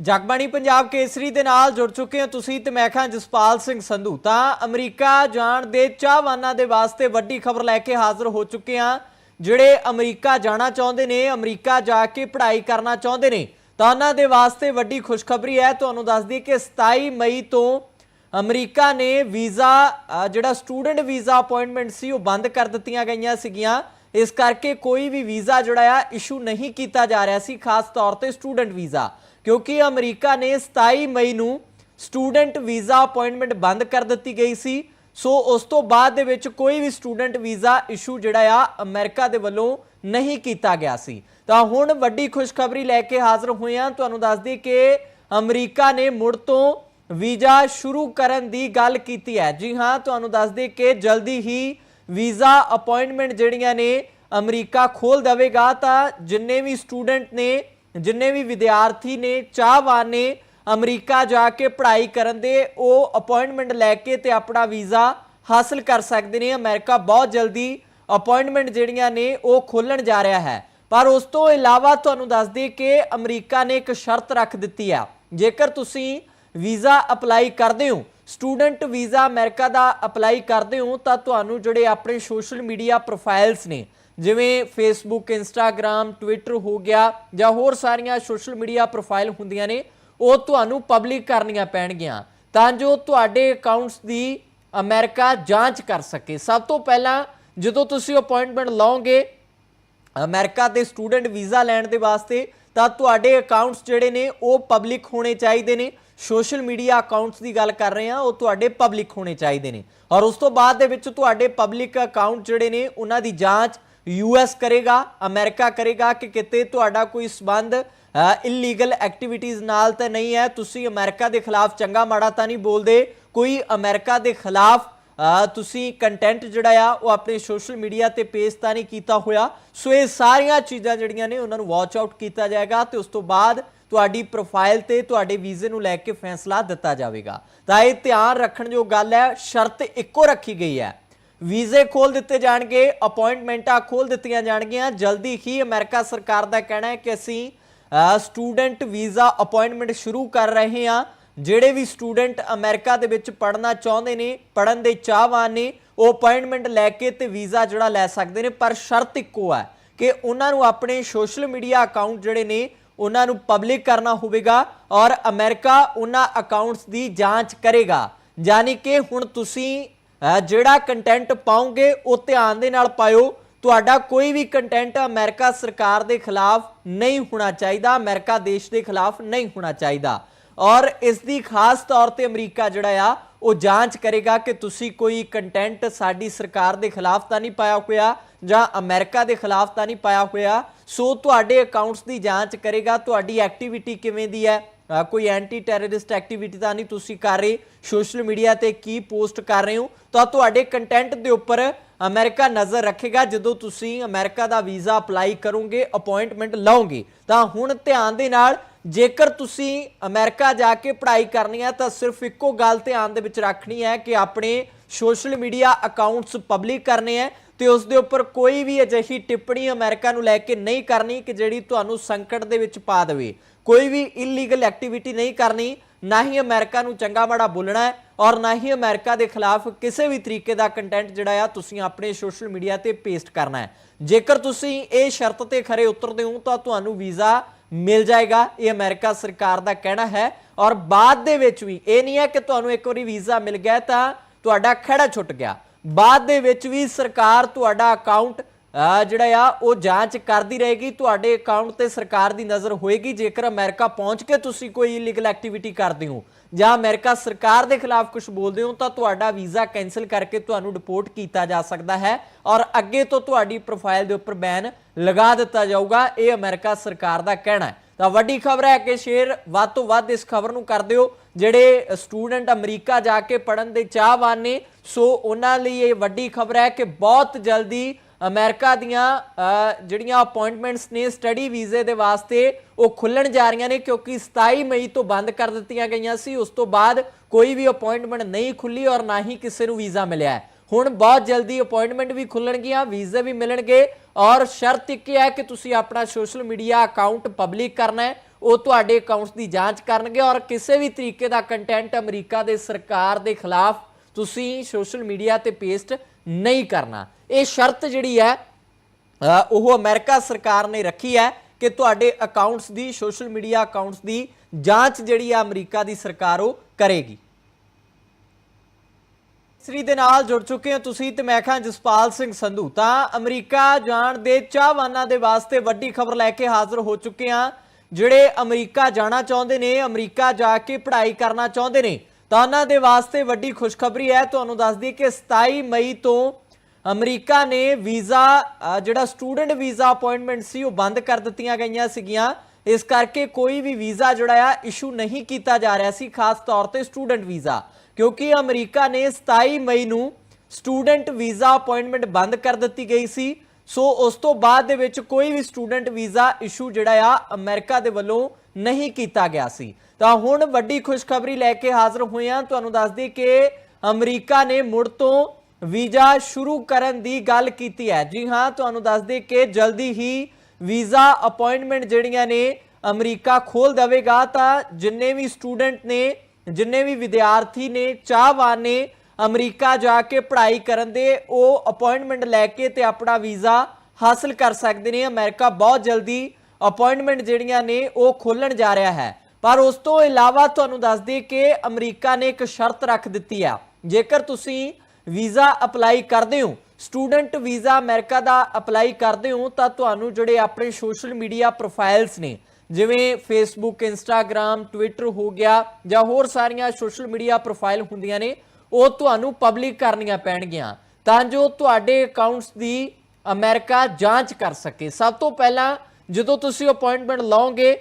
ਜਗਬਾਣੀ ਪੰਜਾਬ ਕੇਸਰੀ ਦੇ ਨਾਲ ਜੁੜ ਚੁੱਕੇ ਹੋ ਤੁਸੀਂ ਤੇ ਮੈਂ ਖਾਂ ਜਸਪਾਲ ਸਿੰਘ ਸੰਧੂ। ਤਾਂ ਅਮਰੀਕਾ ਜਾਣ ਦੇ ਚਾਹਵਾਨਾਂ ਦੇ ਵਾਸਤੇ ਵੱਡੀ ਖਬਰ ਲੈ ਕੇ ਹਾਜ਼ਰ ਹੋ ਚੁੱਕੇ ਹਾਂ। ਜਿਹੜੇ ਅਮਰੀਕਾ ਜਾਣਾ ਚਾਹੁੰਦੇ ਨੇ ਅਮਰੀਕਾ ਜਾ ਕੇ ਪੜ੍ਹਾਈ ਕਰਨਾ ਚਾਹੁੰਦੇ ਨੇ ਤਾਂ ਉਹਨਾਂ ਦੇ ਵਾਸਤੇ ਵੱਡੀ ਖੁਸ਼ਖਬਰੀ ਹੈ। ਤੁਹਾਨੂੰ ਦੱਸ ਦਈਏ ਕਿ 27 ਮਈ ਤੋਂ ਅਮਰੀਕਾ ਨੇ ਵੀਜ਼ਾ ਅ, ਜਿਹੜਾ ਸਟੂਡੈਂਟ ਵੀਜ਼ਾ ਅਪਾਇੰਟਮੈਂਟ ਸੀ ਉਹ ਬੰਦ ਕਰ ਦਿੱਤੀਆਂ ਗਈਆਂ ਸੀਗੀਆਂ। ਇਸ ਕਰਕੇ ਕੋਈ ਵੀ ਵੀਜ਼ਾ ਜਿਹੜਾ ਆ ਇਸ਼ੂ ਨਹੀਂ ਕੀਤਾ ਜਾ ਰਿਹਾ ਸੀ ਖਾਸ ਤੌਰ ਤੇ ਸਟੂਡੈਂਟ ਵੀਜ਼ਾ। ਕਿਉਂਕਿ ਅਮਰੀਕਾ ਨੇ 27 ਮਈ ਨੂੰ ਸਟੂਡੈਂਟ ਵੀਜ਼ਾ ਅਪਾਇੰਟਮੈਂਟ ਬੰਦ ਕਰ ਦਿੱਤੀ ਗਈ ਸੀ। ਸੋ ਉਸ ਤੋਂ ਬਾਅਦ ਦੇ ਵਿੱਚ ਕੋਈ ਵੀ ਸਟੂਡੈਂਟ ਵੀਜ਼ਾ ਇਸ਼ੂ ਜਿਹੜਾ ਆ, ਅਮਰੀਕਾ ਦੇ ਵੱਲੋਂ ਨਹੀਂ ਕੀਤਾ ਗਿਆ ਸੀ। ਤਾਂ ਹੁਣ ਵੱਡੀ ਖੁਸ਼ਖਬਰੀ ਲੈ ਕੇ ਹਾਜ਼ਰ ਹੋਏ ਹਾਂ ਤੁਹਾਨੂੰ ਦੱਸ ਦਈਏ ਕਿ ਅਮਰੀਕਾ ਨੇ ਮੁੜ ਤੋਂ ਵੀਜ਼ਾ ਸ਼ੁਰੂ ਕਰਨ ਦੀ ਗੱਲ ਕੀਤੀ ਹੈ। ਜੀ ਹਾਂ, ਤੁਹਾਨੂੰ ਦੱਸ ਦਈਏ ਕਿ ਜਲਦੀ ਹੀ ਵੀਜ਼ਾ ਅਪਾਇੰਟਮੈਂਟ ਜਿਹੜੀਆਂ ਨੇ ਅਮਰੀਕਾ ਖੋਲ ਦੇਵੇਗਾ, ਤਾਂ ਜਿੰਨੇ ਵੀ ਸਟੂਡੈਂਟ ਨੇ ਜਿੰਨੇ ਵੀ ਵਿਦਿਆਰਥੀ ਨੇ, ਚਾਹਵਾਨ ਨੇ ਅਮਰੀਕਾ ਜਾ ਕੇ ਪੜ੍ਹਾਈ ਕਰਨ ਦੇ, ਉਹ ਅਪਾਇੰਟਮੈਂਟ ਲੈ ਕੇ ਤੇ ਆਪਣਾ ਵੀਜ਼ਾ ਹਾਸਲ ਕਰ ਸਕਦੇ ਨੇ। ਅਮਰੀਕਾ ਬਹੁਤ ਜਲਦੀ ਅਪਾਇੰਟਮੈਂਟ ਜਿਹੜੀਆਂ ਨੇ, ਉਹ ਖੋਲਣ ਜਾ ਰਿਹਾ ਹੈ। ਪਰ ਉਸ ਤੋਂ ਇਲਾਵਾ ਤੁਹਾਨੂੰ ਦੱਸ ਦਈਏ ਕਿ ਅਮਰੀਕਾ ਨੇ ਇੱਕ ਸ਼ਰਤ ਰੱਖ ਦਿੱਤੀ ਆ। ਜੇਕਰ ਤੁਸੀਂ ਵੀਜ਼ਾ ਅਪਲਾਈ ਕਰਦੇ ਹੋ, ਸਟੂਡੈਂਟ ਵੀਜ਼ਾ ਅਮਰੀਕਾ ਦਾ ਅਪਲਾਈ ਕਰਦੇ ਹੋ, ਤਾਂ ਤੁਹਾਨੂੰ ਜਿਹੜੇ ਆਪਣੇ ਸੋਸ਼ਲ ਮੀਡੀਆ ਪ੍ਰੋਫਾਈਲਸ ਨੇ ਜਿਵੇਂ ਫੇਸਬੁੱਕ ਇੰਸਟਾਗ੍ਰam ਟਵਿੱਟਰ ਹੋ ਗਿਆ ਜਾਂ ਹੋਰ ਸਾਰੀਆਂ ਸੋਸ਼ਲ ਮੀਡੀਆ ਪ੍ਰੋਫਾਈਲ ਹੁੰਦੀਆਂ ਨੇ, ਉਹ ਤੁਹਾਨੂੰ ਪਬਲਿਕ ਕਰਨੀਆਂ ਪੈਣਗੀਆਂ ਤਾਂ ਜੋ ਤੁਹਾਡੇ ਅਕਾਊਂਟਸ ਦੀ ਅਮਰੀਕਾ ਜਾਂਚ ਕਰ ਸਕੇ। ਸਭ ਤੋਂ ਪਹਿਲਾਂ ਜਦੋਂ ਤੁਸੀਂ ਅਪਾਇੰਟਮੈਂਟ ਲਓਗੇ ਅਮਰੀਕਾ ਦੇ ਸਟੂਡੈਂਟ ਵੀਜ਼ਾ ਲੈਣ ਦੇ ਵਾਸਤੇ, ਤਾਂ ਤੁਹਾਡੇ ਅਕਾਊਂਟਸ ਜਿਹੜੇ ਨੇ, ਉਹ ਪਬਲਿਕ ਹੋਣੇ ਚਾਹੀਦੇ ਨੇ। ਸੋਸ਼ਲ ਮੀਡੀਆ ਅਕਾਊਂਟਸ ਦੀ ਗੱਲ ਕਰ ਰਹੇ ਹਾਂ, ਉਹ ਤੁਹਾਡੇ ਪਬਲਿਕ ਹੋਣੇ ਚਾਹੀਦੇ ਨੇ। ਔਰ ਉਸ ਤੋਂ ਬਾਅਦ ਦੇ ਵਿੱਚ ਤੁਹਾਡੇ ਪਬਲਿਕ ਅਕਾਊਂਟ ਜਿਹੜੇ ਨੇ, ਉਹਨਾਂ ਦੀ ਜਾਂਚ ਯੂਐਸ ਕਰੇਗਾ ਅਮਰੀਕਾ ਕਰੇਗਾ ਕਿ ਕਿਤੇ ਤੁਹਾਡਾ ਕੋਈ ਸਬੰਧ ਇਲੀਗਲ ਐਕਟੀਵਿਟੀਜ਼ ਨਾਲ ਤਾਂ ਨਹੀਂ ਹੈ। ਤੁਸੀਂ ਅਮਰੀਕਾ ਦੇ ਖਿਲਾਫ ਚੰਗਾ ਮਾੜਾ ਤਾਂ ਨਹੀਂ ਬੋਲਦੇ। ਕੋਈ ਅਮਰੀਕਾ ਦੇ ਖਿਲਾਫ ਤੁਸੀਂ ਕੰਟੈਂਟ ਜਿਹੜਾ ਆ, ਉਹ ਆਪਣੇ ਸੋਸ਼ਲ ਮੀਡੀਆ ਤੇ ਪੇਸ਼ ਤਾਂ ਨਹੀਂ ਕੀਤਾ ਹੋਇਆ। ਸੋ ਇਹ ਸਾਰੀਆਂ ਚੀਜ਼ਾਂ ਜਿਹੜੀਆਂ ਨੇ, ਉਹਨਾਂ ਨੂੰ ਵਾਚ ਆਊਟ ਕੀਤਾ ਜਾਏਗਾ ਤੇ ਉਸ ਤੋਂ ਬਾਅਦ ਤੁਹਾਡੀ ਪ੍ਰੋਫਾਈਲ ਤੇ ਤੁਹਾਡੇ ਵੀਜ਼ੇ ਨੂੰ ਲੈ ਕੇ ਫੈਸਲਾ ਦਿੱਤਾ ਜਾਵੇਗਾ। ਤਾਂ ਇਹ ਧਿਆਨ ਰੱਖਣ ਜੋ ਗੱਲ ਹੈ, ਸ਼ਰਤ ਇੱਕੋ ਰੱਖੀ ਗਈ ਹੈ। ਵੀਜ਼ੇ ਖੋਲ ਦਿੱਤੇ ਜਾਣਗੇ ਅਪਾਇੰਟਮੈਂਟਾਂ ਖੋਲ ਦਿੱਤੀਆਂ ਜਾਣਗੀਆਂ। ਜਲਦੀ ਹੀ ਅਮਰੀਕਾ ਸਰਕਾਰ ਦਾ ਕਹਿਣਾ ਹੈ ਕਿ ਅਸੀਂ ਸਟੂਡੈਂਟ ਵੀਜ਼ਾ ਅਪਾਇੰਟਮੈਂਟ ਸ਼ੁਰੂ ਕਰ ਰਹੇ ਹਾਂ। ਜਿਹੜੇ ਵੀ ਸਟੂਡੈਂਟ ਅਮਰੀਕਾ ਦੇ ਵਿੱਚ ਪੜ੍ਹਨਾ ਚਾਹੁੰਦੇ ਨੇ, ਪੜ੍ਹਨ ਦੇ ਚਾਹਵਾਨ ਨੇ, ਉਹ ਅਪਾਇੰਟਮੈਂਟ ਲੈ ਕੇ ਤੇ ਵੀਜ਼ਾ ਜਿਹੜਾ ਲੈ ਸਕਦੇ ਨੇ। ਪਰ ਸ਼ਰਤ ਇੱਕੋ ਹੈ ਕਿ ਉਹਨਾਂ ਨੂੰ ਆਪਣੇ ਸੋਸ਼ਲ ਮੀਡੀਆ ਅਕਾਊਂਟ ਜਿਹੜੇ ਨੇ, ਉਹਨਾਂ ਨੂੰ ਪਬਲਿਕ ਕਰਨਾ ਹੋਵੇਗਾ ਔਰ ਅਮਰੀਕਾ ਉਹਨਾਂ ਅਕਾਊਂਟਸ ਦੀ ਜਾਂਚ ਕਰੇਗਾ। ਯਾਨੀ ਕਿ ਹੁਣ ਤੁਸੀਂ ਜਿਹੜਾ ਕੰਟੈਂਟ ਪਾਉਂਗੇ ਉਹ ਧਿਆਨ ਦੇ ਨਾਲ ਪਾਇਓ। ਤੁਹਾਡਾ ਕੋਈ ਵੀ ਕੰਟੈਂਟ ਅਮਰੀਕਾ ਸਰਕਾਰ ਦੇ ਖਿਲਾਫ ਨਹੀਂ ਹੋਣਾ ਚਾਹੀਦਾ, ਅਮਰੀਕਾ ਦੇਸ਼ ਦੇ ਖਿਲਾਫ ਨਹੀਂ ਹੋਣਾ ਚਾਹੀਦਾ। ਔਰ ਇਸ ਦੀ ਖਾਸ ਤੌਰ ਤੇ ਅਮਰੀਕਾ ਜਿਹੜਾ ਆ, ਉਹ ਜਾਂਚ ਕਰੇਗਾ ਕਿ ਤੁਸੀਂ ਕੋਈ ਕੰਟੈਂਟ ਸਾਡੀ ਸਰਕਾਰ ਦੇ ਖਿਲਾਫ ਤਾਂ ਨਹੀਂ ਪਾਇਆ ਹੋਇਆ ਜਾਂ ਅਮਰੀਕਾ ਦੇ ਖਿਲਾਫ ਤਾਂ ਨਹੀਂ ਪਾਇਆ ਹੋਇਆ। ਸੋ ਤੁਹਾਡੇ ਅਕਾਊਂਟਸ ਦੀ ਜਾਂਚ ਕਰੇਗਾ, ਤੁਹਾਡੀ ਐਕਟੀਵਿਟੀ ਕਿਵੇਂ ਦੀ ਹੈ ਕੋਈ ਐਂਟੀ ਟੈਰਰਿਸਟ ਐਕਟੀਵਿਟੀ ਤਾਂ ਨਹੀਂ ਤੁਸੀਂ ਕਰ ਰਹੇ ਸੋਸ਼ਲ ਮੀਡੀਆ ਤੇ ਕੀ ਪੋਸਟ ਕਰ ਰਹੇ ਹੋ? ਤਾਂ ਤੁਹਾਡੇ ਕੰਟੈਂਟ ਦੇ ਉੱਪਰ ਅਮਰੀਕਾ ਨਜ਼ਰ ਰੱਖੇਗਾ, ਜਦੋਂ ਤੁਸੀਂ ਅਮਰੀਕਾ ਦਾ ਵੀਜ਼ਾ ਅਪਲਾਈ ਕਰੋਗੇ ਅਪਾਇੰਟਮੈਂਟ ਲਓਗੇ। ਤਾਂ ਹੁਣ ਧਿਆਨ ਦੇ ਨਾਲ, ਜੇਕਰ ਤੁਸੀਂ ਅਮਰੀਕਾ ਜਾ ਕੇ ਪੜ੍ਹਾਈ ਕਰਨੀ ਹੈ, ਤਾਂ ਸਿਰਫ ਇੱਕੋ ਗੱਲ ਧਿਆਨ ਦੇ ਵਿੱਚ ਰੱਖਣੀ ਹੈ ਕਿ ਆਪਣੇ ਸੋਸ਼ਲ ਮੀਡੀਆ ਅਕਾਊਂਟਸ ਪਬਲਿਕ ਕਰਨੇ ਹੈ ਤੇ ਉਸ ਦੇ ਉੱਪਰ ਕੋਈ ਵੀ ਅਜਿਹੀ ਟਿੱਪਣੀ ਅਮਰੀਕਾ ਨੂੰ ਲੈ ਕੇ ਨਹੀਂ ਕਰਨੀ ਕਿ ਜਿਹੜੀ ਤੁਹਾਨੂੰ ਸੰਕਟ ਦੇ ਵਿੱਚ ਪਾ ਦੇਵੇ। ਕੋਈ ਵੀ ਇਲੀਗਲ ਐਕਟੀਵਿਟੀ ਨਹੀਂ ਕਰਨੀ, ਨਾ ਹੀ ਅਮਰੀਕਾ ਨੂੰ ਚੰਗਾ ਮਾੜਾ ਬੋਲਣਾ ਹੈ ਔਰ ਨਾ ਹੀ ਅਮਰੀਕਾ ਦੇ ਖਿਲਾਫ ਕਿਸੇ ਵੀ ਤਰੀਕੇ ਦਾ ਕੰਟੈਂਟ ਜਿਹੜਾ ਆ ਤੁਸੀਂ ਆਪਣੇ ਸੋਸ਼ਲ ਮੀਡੀਆ ਤੇ ਪੇਸਟ ਕਰਨਾ ਹੈ। ਜੇਕਰ ਤੁਸੀਂ ਇਹ ਸ਼ਰਤ ਤੇ ਖਰੇ ਉਤਰਦੇ ਹੋ ਤਾਂ ਤੁਹਾਨੂੰ ਵੀਜ਼ਾ ਮਿਲ ਜਾਏਗਾ, ਇਹ ਅਮਰੀਕਾ ਸਰਕਾਰ ਦਾ ਕਹਿਣਾ ਹੈ ਔਰ ਬਾਅਦ ਦੇ ਵਿੱਚ ਵੀ ਇਹ ਨਹੀਂ ਹੈ ਕਿ ਤੁਹਾਨੂੰ ਇੱਕ ਵਾਰੀ ਵੀਜ਼ਾ ਮਿਲ ਗਿਆ ਤਾਂ ਤੁਹਾਡਾ ਖੜਾ ਛੁੱਟ ਗਿਆ। ਬਾਅਦ ਦੇ ਵਿੱਚ ਵੀ ਸਰਕਾਰ ਤੁਹਾਡਾ ਅਕਾਊਂਟ ਜਿਹੜਾ ਆ, ਉਹ ਜਾਂਚ ਕਰਦੀ ਰਹੇਗੀ। ਤੁਹਾਡੇ ਅਕਾਊਂਟ ਤੇ ਸਰਕਾਰ ਦੀ ਨਜ਼ਰ ਹੋਏਗੀ। ਜੇਕਰ ਅਮਰੀਕਾ ਪਹੁੰਚ ਕੇ ਤੁਸੀਂ ਕੋਈ ਇਲੀਗਲ ਐਕਟੀਵਿਟੀ ਕਰਦੇ ਹੋ ਜਾਂ ਅਮਰੀਕਾ ਸਰਕਾਰ ਦੇ ਖਿਲਾਫ ਕੁਝ ਬੋਲਦੇ ਹੋ, ਤਾਂ ਤੁਹਾਡਾ ਵੀਜ਼ਾ ਕੈਨਸਲ ਕਰਕੇ ਤੁਹਾਨੂੰ ਡਿਪੋਰਟ ਕੀਤਾ ਜਾ ਸਕਦਾ ਹੈ ਔਰ ਅੱਗੇ ਤੋਂ ਤੁਹਾਡੀ ਪ੍ਰੋਫਾਈਲ ਦੇ ਉੱਪਰ ਬੈਨ ਲਗਾ ਦਿੱਤਾ ਜਾਊਗਾ। ਇਹ ਅਮਰੀਕਾ ਸਰਕਾਰ ਦਾ ਕਹਿਣਾ ਹੈ। ਤਾਂ ਵੱਡੀ ਖਬਰ ਹੈ ਕਿ ਸ਼ੇਅਰ ਵੱਧ ਤੋਂ ਵੱਧ ਇਸ ਖਬਰ ਨੂੰ ਕਰ ਦਿਓ ਜਿਹੜੇ ਸਟੂਡੈਂਟ ਅਮਰੀਕਾ ਜਾ ਕੇ ਪੜਨ ਦੇ ਚਾਹਵਾਨ ਨੇ, ਸੋ ਉਹਨਾਂ ਲਈ ਇਹ ਵੱਡੀ ਖਬਰ ਹੈ ਕਿ ਬਹੁਤ ਜਲਦੀ ਅਮਰੀਕਾ ਦੀਆਂ ਜਿਹੜੀਆਂ ਅਪਾਇੰਟਮੈਂਟਸ ਨੇ ਸਟੱਡੀ ਵੀਜ਼ੇ ਦੇ ਵਾਸਤੇ, ਉਹ ਖੁੱਲਣ ਜਾ ਰਹੀਆਂ ਨੇ ਕਿਉਂਕਿ 27 ਮਈ ਤੋਂ ਬੰਦ ਕਰ ਦਿੱਤੀਆਂ ਗਈਆਂ ਸੀ। ਉਸ ਤੋਂ ਬਾਅਦ ਕੋਈ ਵੀ ਅਪਾਇੰਟਮੈਂਟ ਨਹੀਂ ਖੁੱਲੀ ਔਰ ਨਾ ਹੀ ਕਿਸੇ ਨੂੰ ਵੀਜ਼ਾ ਮਿਲਿਆ ਹੈ। ਹੁਣ ਬਹੁਤ ਜਲਦੀ ਅਪਾਇੰਟਮੈਂਟ ਵੀ ਖੁੱਲਣਗੀਆਂ ਵੀਜ਼ੇ ਵੀ ਮਿਲਣਗੇ ਔਰ ਸ਼ਰਤ ਇੱਕ ਹੀ ਹੈ ਕਿ ਤੁਸੀਂ ਆਪਣਾ ਸੋਸ਼ਲ ਮੀਡੀਆ ਅਕਾਊਂਟ ਪਬਲਿਕ ਕਰਨਾ ਹੈ। ਉਹ ਤੁਹਾਡੇ ਅਕਾਊਂਟਸ ਦੀ ਜਾਂਚ ਕਰਨਗੇ ਔਰ ਕਿਸੇ ਵੀ ਤਰੀਕੇ ਦਾ ਕੰਟੈਂਟ ਅਮਰੀਕਾ ਦੇ ਸਰਕਾਰ ਦੇ ਖਿਲਾਫ ਤੁਸੀਂ ਸੋਸ਼ਲ ਮੀਡੀਆ ਤੇ ਪੇਸਟ ਨਹੀਂ ਕਰਨਾ। ਇਹ ਸ਼ਰਤ ਜਿਹੜੀ ਹੈ ਉਹ ਅਮਰੀਕਾ ਸਰਕਾਰ ਨੇ ਰੱਖੀ ਹੈ ਕਿ ਤੁਹਾਡੇ ਅਕਾਊਂਟਸ ਦੀ ਸੋਸ਼ਲ ਮੀਡੀਆ ਅਕਾਊਂਟਸ ਦੀ ਜਾਂਚ ਜਿਹੜੀ ਆ ਅਮਰੀਕਾ ਦੀ ਸਰਕਾਰ ਉਹ ਕਰੇਗੀ। ਸ੍ਰੀ ਦੇ ਨਾਲ ਜੁੜ ਚੁੱਕੇ ਹੋ ਤੁਸੀਂ ਤੇ ਮੈਂ ਖਾਂ ਜਸਪਾਲ ਸਿੰਘ ਸੰਧੂ। ਤਾਂ ਅਮਰੀਕਾ ਜਾਣ ਦੇ ਚਾਹਵਾਨਾਂ ਦੇ ਵਾਸਤੇ ਵੱਡੀ ਖਬਰ ਲੈ ਕੇ ਹਾਜ਼ਰ ਹੋ ਚੁੱਕੇ ਹਾਂ। ਜਿਹੜੇ ਅਮਰੀਕਾ ਜਾਣਾ ਚਾਹੁੰਦੇ ਨੇ, ਅਮਰੀਕਾ ਜਾ ਕੇ ਪੜ੍ਹਾਈ ਕਰਨਾ ਚਾਹੁੰਦੇ ਨੇ ਤਾਂ ਉਹਨਾਂ ਦੇ ਵਾਸਤੇ ਵੱਡੀ ਖੁਸ਼ਖਬਰੀ ਹੈ। ਤੁਹਾਨੂੰ ਦੱਸ ਦਈਏ ਕਿ 27 ਮਈ ਤੋਂ ਅਮਰੀਕਾ ਨੇ ਵੀਜ਼ਾ ਜਿਹੜਾ ਸਟੂਡੈਂਟ ਵੀਜ਼ਾ ਅਪਾਇੰਟਮੈਂਟ ਸੀ, ਉਹ ਬੰਦ ਕਰ ਦਿੱਤੀਆਂ ਗਈਆਂ ਸੀਗੀਆਂ। ਇਸ ਕਰਕੇ ਕੋਈ ਵੀ ਵੀਜ਼ਾ ਜਿਹੜਾ ਆ, ਇਸ਼ੂ ਨਹੀਂ ਕੀਤਾ ਜਾ ਰਿਹਾ ਸੀ, ਖਾਸ ਤੌਰ ਤੇ ਸਟੂਡੈਂਟ ਵੀਜ਼ਾ। ਕਿਉਂਕਿ ਅਮਰੀਕਾ ਨੇ 27 ਮਈ ਨੂੰ ਸਟੂਡੈਂਟ ਵੀਜ਼ਾ ਅਪਾਇੰਟਮੈਂਟ ਬੰਦ ਕਰ ਦਿੱਤੀ ਗਈ ਸੀ। ਸੋ ਉਸ ਤੋਂ ਬਾਅਦ ਦੇ ਵਿੱਚ ਕੋਈ ਵੀ ਸਟੂਡੈਂਟ ਵੀਜ਼ਾ ਇਸ਼ੂ ਜਿਹੜਾ ਆ, ਅਮਰੀਕਾ ਦੇ ਵੱਲੋਂ ਨਹੀਂ ਕੀਤਾ ਗਿਆ ਸੀ। ਤਾਂ ਹੁਣ ਵੱਡੀ ਖੁਸ਼ਖਬਰੀ ਲੈ ਕੇ ਹਾਜ਼ਰ ਹੋਏ ਹਾਂ ਤੁਹਾਨੂੰ ਦੱਸ ਦਈਏ ਕਿ ਅਮਰੀਕਾ ਨੇ ਮੁੜ ਤੋਂ ਵੀਜ਼ਾ ਸ਼ੁਰੂ ਕਰਨ ਦੀ ਗੱਲ ਕੀਤੀ ਹੈ। ਜੀ ਹਾਂ, ਤੁਹਾਨੂੰ ਦੱਸ ਦਈਏ ਕਿ ਜਲਦੀ ਹੀ ਵੀਜ਼ਾ ਅਪਾਇੰਟਮੈਂਟ ਜਿਹੜੀਆਂ ਨੇ ਅਮਰੀਕਾ ਖੋਲ ਦੇਵੇਗਾ। ਤਾਂ ਜਿੰਨੇ ਵੀ ਸਟੂਡੈਂਟ ਨੇ, ਜਿੰਨੇ ਵੀ ਵਿਦਿਆਰਥੀ ਨੇ, ਚਾਹਵਾਨ ਨੇ ਅਮਰੀਕਾ ਜਾ ਕੇ ਪੜ੍ਹਾਈ ਕਰਨ ਦੇ, ਉਹ ਅਪਾਇੰਟਮੈਂਟ ਲੈ ਕੇ ਤੇ ਆਪਣਾ ਵੀਜ਼ਾ ਹਾਸਲ ਕਰ ਸਕਦੇ ਨੇ। ਅਮਰੀਕਾ ਬਹੁਤ ਜਲਦੀ ਅਪਾਇੰਟਮੈਂਟ ਜਿਹੜੀਆਂ ਨੇ, ਉਹ ਖੋਲਣ ਜਾ ਰਿਹਾ ਹੈ। ਪਰ ਉਸ ਤੋਂ ਇਲਾਵਾ ਤੁਹਾਨੂੰ ਦੱਸ ਦਈਏ ਕਿ ਅਮਰੀਕਾ ਨੇ ਇੱਕ ਸ਼ਰਤ ਰੱਖ ਦਿੱਤੀ ਆ। ਜੇਕਰ ਤੁਸੀਂ ਵੀਜ਼ਾ ਅਪਲਾਈ ਕਰਦੇ ਹੋ, ਸਟੂਡੈਂਟ ਵੀਜ਼ਾ ਅਮਰੀਕਾ ਦਾ ਅਪਲਾਈ ਕਰਦੇ ਹੋ, ਤਾਂ ਤੁਹਾਨੂੰ ਜਿਹੜੇ ਆਪਣੇ ਸੋਸ਼ਲ ਮੀਡੀਆ ਪ੍ਰੋਫਾਈਲਸ ਨੇ, ਜਿਵੇਂ ਫੇਸਬੁੱਕ ਇੰਸਟਾਗ੍ਰam ਟਵਿੱਟਰ ਹੋ ਗਿਆ ਜਾਂ ਹੋਰ ਸਾਰੀਆਂ ਸੋਸ਼ਲ ਮੀਡੀਆ ਪ੍ਰੋਫਾਈਲ ਹੁੰਦੀਆਂ ਨੇ, ਉਹ ਤੁਹਾਨੂੰ ਪਬਲਿਕ ਕਰਨੀਆਂ ਪੈਣਗੀਆਂ ਤਾਂ ਜੋ ਤੁਹਾਡੇ ਅਕਾਊਂਟਸ ਦੀ ਅਮਰੀਕਾ ਜਾਂਚ ਕਰ ਸਕੇ। ਸਭ ਤੋਂ ਪਹਿਲਾਂ ਜਦੋਂ ਤੁਸੀਂ ਅਪਾਇੰਟਮੈਂਟ ਲਓਗੇ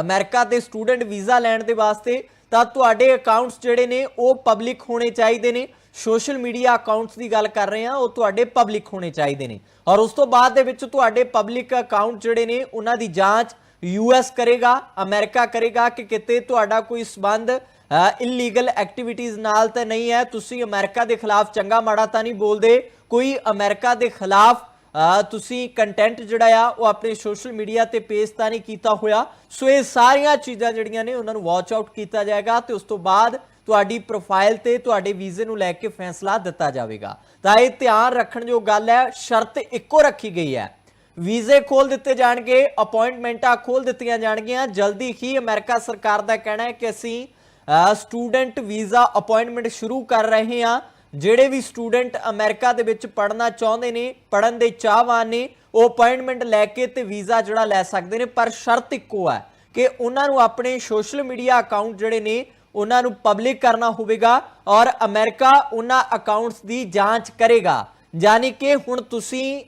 ਅਮਰੀਕਾ ਦੇ ਸਟੂਡੈਂਟ ਵੀਜ਼ਾ ਲੈਣ ਦੇ ਵਾਸਤੇ ਤਾਂ ਤੁਹਾਡੇ ਅਕਾਊਂਟਸ ਜਿਹੜੇ ਨੇ ਉਹ ਪਬਲਿਕ ਹੋਣੇ ਚਾਹੀਦੇ ਨੇ। ਸੋਸ਼ਲ ਮੀਡੀਆ ਅਕਾਊਂਟਸ ਦੀ ਗੱਲ ਕਰ ਰਹੇ ਹਾਂ, ਉਹ ਤੁਹਾਡੇ ਪਬਲਿਕ ਹੋਣੇ ਚਾਹੀਦੇ ਨੇ। ਔਰ ਉਸ ਤੋਂ ਬਾਅਦ ਦੇ ਵਿੱਚ ਤੁਹਾਡੇ ਪਬਲਿਕ ਅਕਾਊਂਟ ਜਿਹੜੇ ਨੇ, ਉਹਨਾਂ ਦੀ ਜਾਂਚ ਯੂਐਸ ਕਰੇਗਾ, ਅਮਰੀਕਾ ਕਰੇਗਾ ਕਿ ਕਿਤੇ ਤੁਹਾਡਾ ਕੋਈ ਸਬੰਧ ਇਲੀਗਲ ਐਕਟੀਵਿਟੀਜ਼ ਨਾਲ ਤਾਂ ਨਹੀਂ ਹੈ। ਤੁਸੀਂ ਅਮਰੀਕਾ ਦੇ ਖਿਲਾਫ ਚੰਗਾ ਮਾੜਾ ਤਾਂ ਨਹੀਂ ਬੋਲਦੇ। ਕੋਈ ਅਮਰੀਕਾ ਦੇ ਖਿਲਾਫ ਤੁਸੀਂ ਕੰਟੈਂਟ ਜਿਹੜਾ ਆ, ਉਹ ਆਪਣੇ ਸੋਸ਼ਲ ਮੀਡੀਆ ਤੇ ਪੇਸ਼ ਤਾਂ ਨਹੀਂ ਕੀਤਾ ਹੋਇਆ। ਸੋ ਇਹ ਸਾਰੀਆਂ ਚੀਜ਼ਾਂ ਜਿਹੜੀਆਂ ਨੇ, ਉਹਨਾਂ ਨੂੰ ਵਾਚ ਆਊਟ ਕੀਤਾ ਜਾਏਗਾ ਤੇ ਉਸ ਤੋਂ ਬਾਅਦ ਤੁਹਾਡੀ ਪ੍ਰੋਫਾਈਲ ਤੇ ਤੁਹਾਡੇ ਵੀਜ਼ੇ ਨੂੰ ਲੈ ਕੇ ਫੈਸਲਾ ਦਿੱਤਾ ਜਾਵੇਗਾ। ਤਾਂ ਇਹ ਧਿਆਨ ਰੱਖਣ ਜੋ ਗੱਲ ਹੈ, ਸ਼ਰਤ ਇੱਕੋ ਰੱਖੀ ਗਈ ਹੈ। ਵੀਜ਼ੇ ਖੋਲ ਦਿੱਤੇ ਜਾਣਗੇ ਅਪਾਇੰਟਮੈਂਟਾਂ ਖੋਲ ਦਿੱਤੀਆਂ ਜਾਣਗੀਆਂ। ਜਲਦੀ ਹੀ ਅਮਰੀਕਾ ਸਰਕਾਰ ਦਾ ਕਹਿਣਾ ਹੈ ਕਿ ਅਸੀਂ ਸਟੂਡੈਂਟ ਵੀਜ਼ਾ ਅਪਾਇੰਟਮੈਂਟ ਸ਼ੁਰੂ ਕਰ ਰਹੇ ਹਾਂ। ਜਿਹੜੇ ਵੀ ਸਟੂਡੈਂਟ ਅਮਰੀਕਾ ਦੇ ਵਿੱਚ ਪੜ੍ਹਨਾ ਚਾਹੁੰਦੇ ਨੇ, ਪੜ੍ਹਨ ਦੇ ਚਾਹਵਾਨ ਨੇ, ਉਹ ਅਪਾਇੰਟਮੈਂਟ ਲੈ ਕੇ ਤੇ ਵੀਜ਼ਾ ਜਿਹੜਾ ਲੈ ਸਕਦੇ ਨੇ, ਪਰ ਸ਼ਰਤ ਇੱਕੋ ਹੈ ਕਿ ਉਹਨਾਂ ਨੂੰ ਆਪਣੇ ਸੋਸ਼ਲ ਮੀਡੀਆ ਅਕਾਊਂਟ ਜਿਹੜੇ ਨੇ, ਉਹਨਾਂ ਨੂੰ ਪਬਲਿਕ ਕਰਨਾ ਹੋਵੇਗਾ ਔਰ ਅਮਰੀਕਾ ਉਹਨਾਂ ਅਕਾਊਂਟਸ ਦੀ ਜਾਂਚ ਕਰੇਗਾ। ਯਾਨੀ ਕਿ ਹੁਣ ਤੁਸੀਂ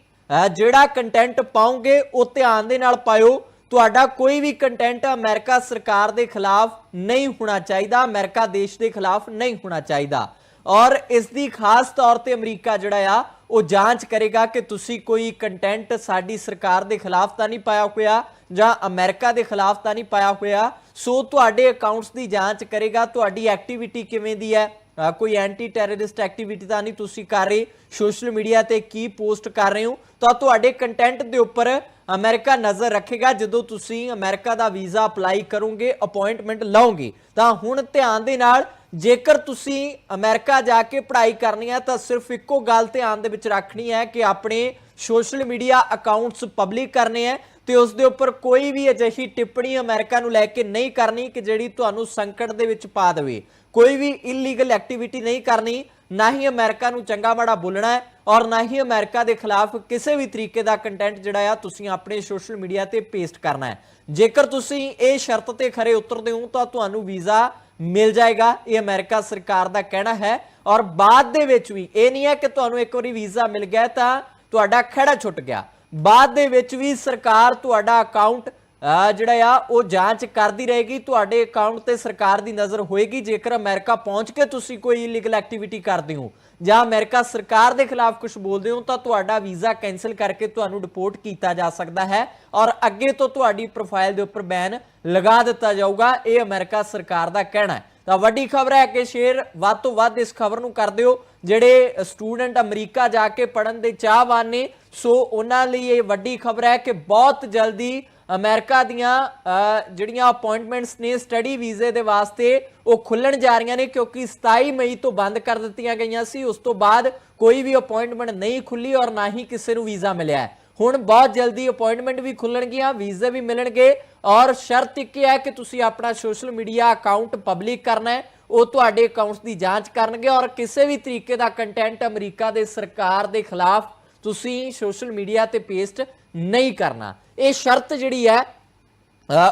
ਜਿਹੜਾ ਕੰਟੈਂਟ ਪਾਉਂਗੇ ਉਹ ਧਿਆਨ ਦੇ ਨਾਲ ਪਾਇਓ। ਤੁਹਾਡਾ ਕੋਈ ਵੀ ਕੰਟੈਂਟ ਅਮਰੀਕਾ ਸਰਕਾਰ ਦੇ ਖਿਲਾਫ ਨਹੀਂ ਹੋਣਾ ਚਾਹੀਦਾ, ਅਮਰੀਕਾ ਦੇਸ਼ ਦੇ ਖਿਲਾਫ ਨਹੀਂ ਹੋਣਾ ਚਾਹੀਦਾ। ਔਰ ਇਸ ਦੀ ਖਾਸ ਤੌਰ ਤੇ ਅਮਰੀਕਾ ਜਿਹੜਾ ਆ, ਉਹ ਜਾਂਚ ਕਰੇਗਾ ਕਿ ਤੁਸੀਂ ਕੋਈ ਕੰਟੈਂਟ ਸਾਡੀ ਸਰਕਾਰ ਦੇ ਖਿਲਾਫ ਤਾਂ ਨਹੀਂ ਪਾਇਆ ਹੋਇਆ ਜਾਂ ਅਮਰੀਕਾ ਦੇ ਖਿਲਾਫ ਤਾਂ ਨਹੀਂ ਪਾਇਆ ਹੋਇਆ। ਸੋ ਤੁਹਾਡੇ ਅਕਾਊਂਟਸ ਦੀ ਜਾਂਚ ਕਰੇਗਾ, ਤੁਹਾਡੀ ਐਕਟੀਵਿਟੀ ਕਿਵੇਂ ਦੀ ਹੈ? ਕੋਈ ਐਂਟੀ ਟੈਰਰਿਸਟ ਐਕਟੀਵਿਟੀ ਤਾਂ ਨਹੀਂ ਤੁਸੀਂ ਕਰ ਰਹੇ ਸੋਸ਼ਲ ਮੀਡੀਆ ਤੇ ਕੀ ਪੋਸਟ ਕਰ ਰਹੇ ਹੋ? ਤਾਂ ਤੁਹਾਡੇ ਕੰਟੈਂਟ ਦੇ ਉੱਪਰ ਅਮਰੀਕਾ ਨਜ਼ਰ ਰੱਖੇਗਾ। ਜਦੋਂ ਤੁਸੀਂ ਅਮਰੀਕਾ ਦਾ ਵੀਜ਼ਾ ਅਪਲਾਈ ਕਰੋਗੇ ਅਪਾਇੰਟਮੈਂਟ ਲਓਗੇ, ਤਾਂ ਹੁਣ ਧਿਆਨ ਦੇ ਨਾਲ ਜੇਕਰ ਤੁਸੀਂ ਅਮਰੀਕਾ ਜਾ ਕੇ ਪੜ੍ਹਾਈ ਕਰਨੀ ਹੈ, ਤਾਂ ਸਿਰਫ ਇੱਕੋ ਗੱਲ ਧਿਆਨ ਦੇ ਵਿੱਚ ਰੱਖਣੀ ਹੈ ਕਿ ਆਪਣੇ ਸੋਸ਼ਲ ਮੀਡੀਆ ਅਕਾਊਂਟਸ ਪਬਲਿਕ ਕਰਨੇ ਹੈ ਤੇ ਉਸ ਦੇ ਉੱਪਰ ਕੋਈ ਵੀ ਅਜਿਹੀ ਟਿੱਪਣੀ ਅਮਰੀਕਾ ਨੂੰ ਲੈ ਕੇ ਨਹੀਂ ਕਰਨੀ ਕਿ ਜਿਹੜੀ ਤੁਹਾਨੂੰ ਸੰਕਟ ਦੇ ਵਿੱਚ ਪਾ ਦੇਵੇ। ਕੋਈ ਵੀ ਇਲੀਗਲ ਐਕਟੀਵਿਟੀ ਨਹੀਂ ਕਰਨੀ, ਨਾ ਹੀ ਅਮਰੀਕਾ ਨੂੰ ਚੰਗਾ ਮਾੜਾ ਬੋਲਣਾ ਹੈ ਔਰ ਨਾ ਹੀ ਅਮਰੀਕਾ ਦੇ ਖਿਲਾਫ ਕਿਸੇ ਵੀ ਤਰੀਕੇ ਦਾ ਕੰਟੈਂਟ ਜਿਹੜਾ ਆ ਤੁਸੀਂ ਆਪਣੇ ਸੋਸ਼ਲ ਮੀਡੀਆ ਤੇ ਪੇਸਟ ਕਰਨਾ ਹੈ। ਜੇਕਰ ਤੁਸੀਂ ਇਹ ਸ਼ਰਤ ਤੇ ਖਰੇ ਉਤਰਦੇ ਹੋ ਤਾਂ ਤੁਹਾਨੂੰ ਵੀਜ਼ਾ ਮਿਲ ਜਾਏਗਾ। ਇਹ ਅਮਰੀਕਾ ਸਰਕਾਰ ਦਾ ਕਹਿਣਾ ਹੈ ਔਰ ਬਾਅਦ ਦੇ ਵਿੱਚ ਵੀ ਇਹ ਨਹੀਂ ਹੈ ਕਿ ਤੁਹਾਨੂੰ ਇੱਕ ਵਾਰੀ ਵੀਜ਼ਾ ਮਿਲ ਗਿਆ ਤਾਂ ਤੁਹਾਡਾ ਖੜਾ ਛੁੱਟ ਗਿਆ। ਬਾਅਦ ਦੇ ਵਿੱਚ ਵੀ ਸਰਕਾਰ ਤੁਹਾਡਾ ਅਕਾਊਂਟ ਜਿਹੜਾ ਆ, ਉਹ ਜਾਂਚ ਕਰਦੀ ਰਹੇਗੀ, ਤੁਹਾਡੇ ਅਕਾਊਂਟ ਤੇ ਸਰਕਾਰ ਦੀ ਨਜ਼ਰ ਹੋਏਗੀ। ਜੇਕਰ ਅਮਰੀਕਾ ਪਹੁੰਚ ਕੇ ਤੁਸੀਂ ਕੋਈ ਇਲੀਗਲ ਐਕਟੀਵਿਟੀ ਕਰਦੇ ਹੋ ਜਾਂ ਅਮਰੀਕਾ ਸਰਕਾਰ ਦੇ ਖਿਲਾਫ ਕੁਝ ਬੋਲਦੇ ਹੋ, ਤਾਂ ਤੁਹਾਡਾ ਵੀਜ਼ਾ ਕੈਨਸਲ ਕਰਕੇ ਤੁਹਾਨੂੰ ਡਿਪੋਰਟ ਕੀਤਾ ਜਾ ਸਕਦਾ ਹੈ ਔਰ ਅੱਗੇ ਤੋਂ ਤੁਹਾਡੀ ਪ੍ਰੋਫਾਈਲ ਦੇ ਉੱਪਰ ਬੈਨ ਲਗਾ ਦਿੱਤਾ ਜਾਊਗਾ। ਇਹ ਅਮਰੀਕਾ ਸਰਕਾਰ ਦਾ ਕਹਿਣਾ ਹੈ। ਤਾਂ ਵੱਡੀ ਖਬਰ ਹੈ ਕਿ ਸ਼ੇਅਰ ਵੱਧ ਤੋਂ ਵੱਧ ਇਸ ਖਬਰ ਨੂੰ ਕਰ ਦਿਓ ਜਿਹੜੇ ਸਟੂਡੈਂਟ ਅਮਰੀਕਾ ਜਾ ਕੇ ਪੜਨ ਦੇ ਚਾਹਵਾਨ ਨੇ, ਸੋ ਉਹਨਾਂ ਲਈ ਇਹ ਵੱਡੀ ਖਬਰ ਹੈ ਕਿ ਬਹੁਤ ਜਲਦੀ ਅਮਰੀਕਾ ਦੀਆਂ ਜਿਹੜੀਆਂ ਅਪਾਇੰਟਮੈਂਟਸ ਨੇ ਸਟੱਡੀ ਵੀਜ਼ੇ ਦੇ ਵਾਸਤੇ, ਉਹ ਖੁੱਲਣ ਜਾ ਰਹੀਆਂ ਨੇ ਕਿਉਂਕਿ 27 ਮਈ ਤੋਂ ਬੰਦ ਕਰ ਦਿੱਤੀਆਂ ਗਈਆਂ ਸੀ। ਉਸ ਤੋਂ ਬਾਅਦ ਕੋਈ ਵੀ ਅਪਾਇੰਟਮੈਂਟ ਨਹੀਂ ਖੁੱਲੀ ਔਰ ਨਾ ਹੀ ਕਿਸੇ ਨੂੰ ਵੀਜ਼ਾ ਮਿਲਿਆ ਹੁਣ ਬਹੁਤ ਜਲਦੀ ਅਪਾਇੰਟਮੈਂਟ ਵੀ ਖੁੱਲਣਗੀਆਂ ਵੀਜ਼ੇ ਵੀ ਮਿਲਣਗੇ ਔਰ ਸ਼ਰਤ ਇੱਕ ਹੀ ਹੈ ਕਿ ਤੁਸੀਂ ਆਪਣਾ ਸੋਸ਼ਲ ਮੀਡੀਆ ਅਕਾਊਂਟ ਪਬਲਿਕ ਕਰਨਾ ਹੈ। ਉਹ ਤੁਹਾਡੇ ਅਕਾਊਂਟਸ ਦੀ ਜਾਂਚ ਕਰਨਗੇ ਔਰ ਕਿਸੇ ਵੀ ਤਰੀਕੇ ਦਾ ਕੰਟੈਂਟ ਅਮਰੀਕਾ ਦੇ ਸਰਕਾਰ ਦੇ ਖਿਲਾਫ ਤੁਸੀਂ ਸੋਸ਼ਲ ਮੀਡੀਆ ਤੇ ਪੇਸਟ ਨਹੀਂ ਕਰਨਾ। ਇਹ ਸ਼ਰਤ ਜਿਹੜੀ ਹੈ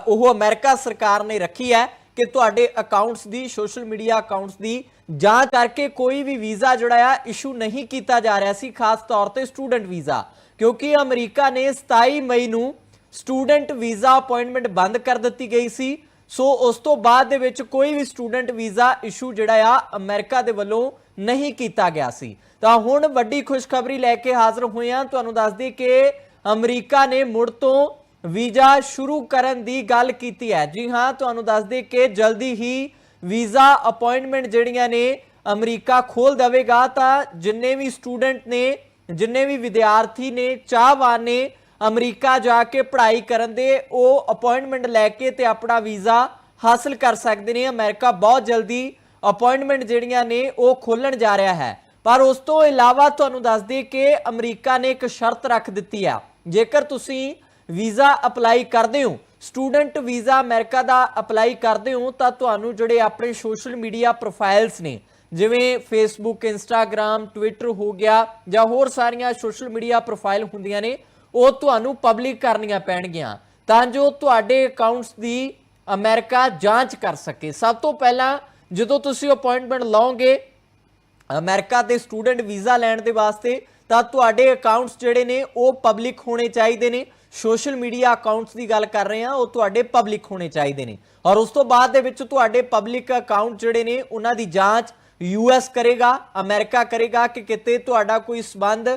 ਉਹ ਅਮਰੀਕਾ ਸਰਕਾਰ ਨੇ ਰੱਖੀ ਹੈ ਕਿ ਤੁਹਾਡੇ ਅਕਾਊਂਟਸ ਦੀ ਸੋਸ਼ਲ ਮੀਡੀਆ ਅਕਾਊਂਟਸ ਦੀ ਜਾਂਚ ਕਰਕੇ ਕੋਈ ਵੀ ਵੀਜ਼ਾ ਜਿਹੜਾ ਆ ਇਸ਼ੂ ਨਹੀਂ ਕੀਤਾ ਜਾ ਰਿਹਾ ਸੀ, ਖਾਸ ਤੌਰ ਤੇ ਸਟੂਡੈਂਟ ਵੀਜ਼ਾ। ਕਿਉਂਕਿ ਅਮਰੀਕਾ ਨੇ 27 ਮਈ ਨੂੰ ਸਟੂਡੈਂਟ ਵੀਜ਼ਾ ਅਪਾਇੰਟਮੈਂਟ ਬੰਦ ਕਰ ਦਿੱਤੀ ਗਈ ਸੀ। ਸੋ ਉਸ ਤੋਂ ਬਾਅਦ ਦੇ ਵਿੱਚ ਕੋਈ ਵੀ ਸਟੂਡੈਂਟ ਵੀਜ਼ਾ ਇਸ਼ੂ ਜਿਹੜਾ ਆ, ਅਮਰੀਕਾ ਦੇ ਵੱਲੋਂ ਨਹੀਂ ਕੀਤਾ ਗਿਆ ਸੀ। ਤਾਂ ਹੁਣ ਵੱਡੀ ਖੁਸ਼ਖਬਰੀ ਲੈ ਕੇ ਹਾਜ਼ਰ ਹੋਏ ਹਾਂ। ਤੁਹਾਨੂੰ ਦੱਸ ਦਈਏ ਕਿ ਅਮਰੀਕਾ ਨੇ ਮੁੜ ਤੋਂ ਵੀਜ਼ਾ ਸ਼ੁਰੂ ਕਰਨ ਦੀ ਗੱਲ ਕੀਤੀ ਹੈ। ਜੀ ਹਾਂ, ਤੁਹਾਨੂੰ ਦੱਸ ਦੇ ਕਿ ਜਲਦੀ ਹੀ ਵੀਜ਼ਾ ਅਪਾਇੰਟਮੈਂਟ ਜਿਹੜੀਆਂ ਨੇ ਅਮਰੀਕਾ ਖੋਲ ਦੇਵੇਗਾ, ਤਾਂ ਜਿੰਨੇ ਵੀ ਸਟੂਡੈਂਟ ਨੇ, ਜਿੰਨੇ ਵੀ ਵਿਦਿਆਰਥੀ ਨੇ, ਚਾਹਵਾਨ ਨੇ ਅਮਰੀਕਾ ਜਾ ਕੇ ਪੜ੍ਹਾਈ ਕਰਨ ਦੇ, ਉਹ ਅਪਾਇੰਟਮੈਂਟ ਲੈ ਕੇ ਤੇ ਆਪਣਾ ਵੀਜ਼ਾ ਹਾਸਲ ਕਰ ਸਕਦੇ ਨੇ। ਅਮਰੀਕਾ ਬਹੁਤ ਜਲਦੀ ਅਪਾਇੰਟਮੈਂਟ ਜਿਹੜੀਆਂ ਨੇ, ਉਹ ਖੋਲਣ ਜਾ ਰਿਹਾ ਹੈ। ਪਰ ਉਸ ਤੋਂ ਇਲਾਵਾ ਤੁਹਾਨੂੰ ਦੱਸ ਦਈਏ ਕਿ ਅਮਰੀਕਾ ਨੇ ਇੱਕ ਸ਼ਰਤ ਰੱਖ ਦਿੱਤੀ ਆ ਜੇਕਰ ਤੁਸੀਂ ਵੀਜ਼ਾ ਅਪਲਾਈ ਕਰਦੇ ਹੋ, ਸਟੂਡੈਂਟ ਵੀਜ਼ਾ ਅਮਰੀਕਾ ਦਾ ਅਪਲਾਈ ਕਰਦੇ ਹੋ, ਤਾਂ ਤੁਹਾਨੂੰ ਜਿਹੜੇ ਆਪਣੇ ਸੋਸ਼ਲ ਮੀਡੀਆ ਪ੍ਰੋਫਾਈਲਸ ਨੇ, ਜਿਵੇਂ ਫੇਸਬੁੱਕ ਇੰਸਟਾਗ੍ਰam ਟਵਿੱਟਰ ਹੋ ਗਿਆ ਜਾਂ ਹੋਰ ਸਾਰੀਆਂ ਸੋਸ਼ਲ ਮੀਡੀਆ ਪ੍ਰੋਫਾਈਲ ਹੁੰਦੀਆਂ ਨੇ, ਉਹ ਤੁਹਾਨੂੰ ਪਬਲਿਕ ਕਰਨੀਆਂ ਪੈਣਗੀਆਂ, ਤਾਂ ਜੋ ਤੁਹਾਡੇ ਅਕਾਊਂਟਸ ਦੀ ਅਮਰੀਕਾ ਜਾਂਚ ਕਰ ਸਕੇ। ਸਭ ਤੋਂ ਪਹਿਲਾਂ ਜਦੋਂ ਤੁਸੀਂ ਅਪਾਇੰਟਮੈਂਟ ਲਓਗੇ ਅਮਰੀਕਾ ਦੇ ਸਟੂਡੈਂਟ ਵੀਜ਼ਾ ਲੈਣ ਦੇ ਵਾਸਤੇ ਤਾਂ ਤੁਹਾਡੇ ਅਕਾਊਂਟਸ ਜਿਹੜੇ ਨੇ, ਉਹ ਪਬਲਿਕ ਹੋਣੇ ਚਾਹੀਦੇ ਨੇ। ਸੋਸ਼ਲ ਮੀਡੀਆ ਅਕਾਊਂਟਸ ਦੀ ਗੱਲ ਕਰ ਰਹੇ ਹਾਂ, ਉਹ ਤੁਹਾਡੇ ਪਬਲਿਕ ਹੋਣੇ ਚਾਹੀਦੇ ਨੇ। ਔਰ ਉਸ ਤੋਂ ਬਾਅਦ ਦੇ ਵਿੱਚ ਤੁਹਾਡੇ ਪਬਲਿਕ ਅਕਾਊਂਟ ਜਿਹੜੇ ਨੇ, ਉਹਨਾਂ ਦੀ ਜਾਂਚ ਯੂਐਸ ਕਰੇਗਾ ਅਮਰੀਕਾ ਕਰੇਗਾ ਕਿ ਕਿਤੇ ਤੁਹਾਡਾ ਕੋਈ ਸਬੰਧ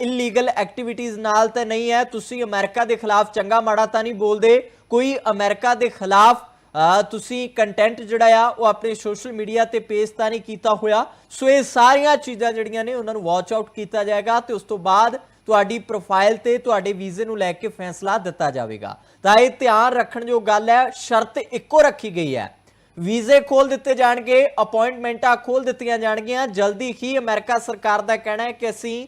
ਇਲੀਗਲ ਐਕਟੀਵਿਟੀਜ਼ ਨਾਲ ਤਾਂ ਨਹੀਂ ਹੈ। ਤੁਸੀਂ ਅਮਰੀਕਾ ਦੇ ਖਿਲਾਫ ਚੰਗਾ ਮਾੜਾ ਤਾਂ ਨਹੀਂ ਬੋਲਦੇ। ਕੋਈ ਅਮਰੀਕਾ ਦੇ ਖਿਲਾਫ ਤੁਸੀਂ ਕੰਟੈਂਟ ਜਿਹੜਾ ਆ, ਉਹ ਆਪਣੇ ਸੋਸ਼ਲ ਮੀਡੀਆ ਤੇ ਪੇਸ਼ ਤਾਂ ਨਹੀਂ ਕੀਤਾ ਹੋਇਆ। ਸੋ ਇਹ ਸਾਰੀਆਂ ਚੀਜ਼ਾਂ ਜਿਹੜੀਆਂ ਨੇ, ਉਹਨਾਂ ਨੂੰ ਵਾਚ ਆਊਟ ਕੀਤਾ ਜਾਏਗਾ ਤੇ ਉਸ ਤੋਂ ਬਾਅਦ ਤੁਹਾਡੀ ਪ੍ਰੋਫਾਈਲ ਤੇ ਤੁਹਾਡੇ ਵੀਜ਼ੇ ਨੂੰ ਲੈ ਕੇ ਫੈਸਲਾ ਦਿੱਤਾ ਜਾਵੇਗਾ। ਤਾਂ ਇਹ ਧਿਆਨ ਰੱਖਣ ਜੋ ਗੱਲ ਹੈ, ਸ਼ਰਤ ਇੱਕੋ ਰੱਖੀ ਗਈ ਹੈ। ਵੀਜ਼ੇ ਖੋਲ ਦਿੱਤੇ ਜਾਣਗੇ ਅਪਾਇੰਟਮੈਂਟਾਂ ਖੋਲ ਦਿੱਤੀਆਂ ਜਾਣਗੀਆਂ। ਜਲਦੀ ਹੀ ਅਮਰੀਕਾ ਸਰਕਾਰ ਦਾ ਕਹਿਣਾ ਹੈ ਕਿ ਅਸੀਂ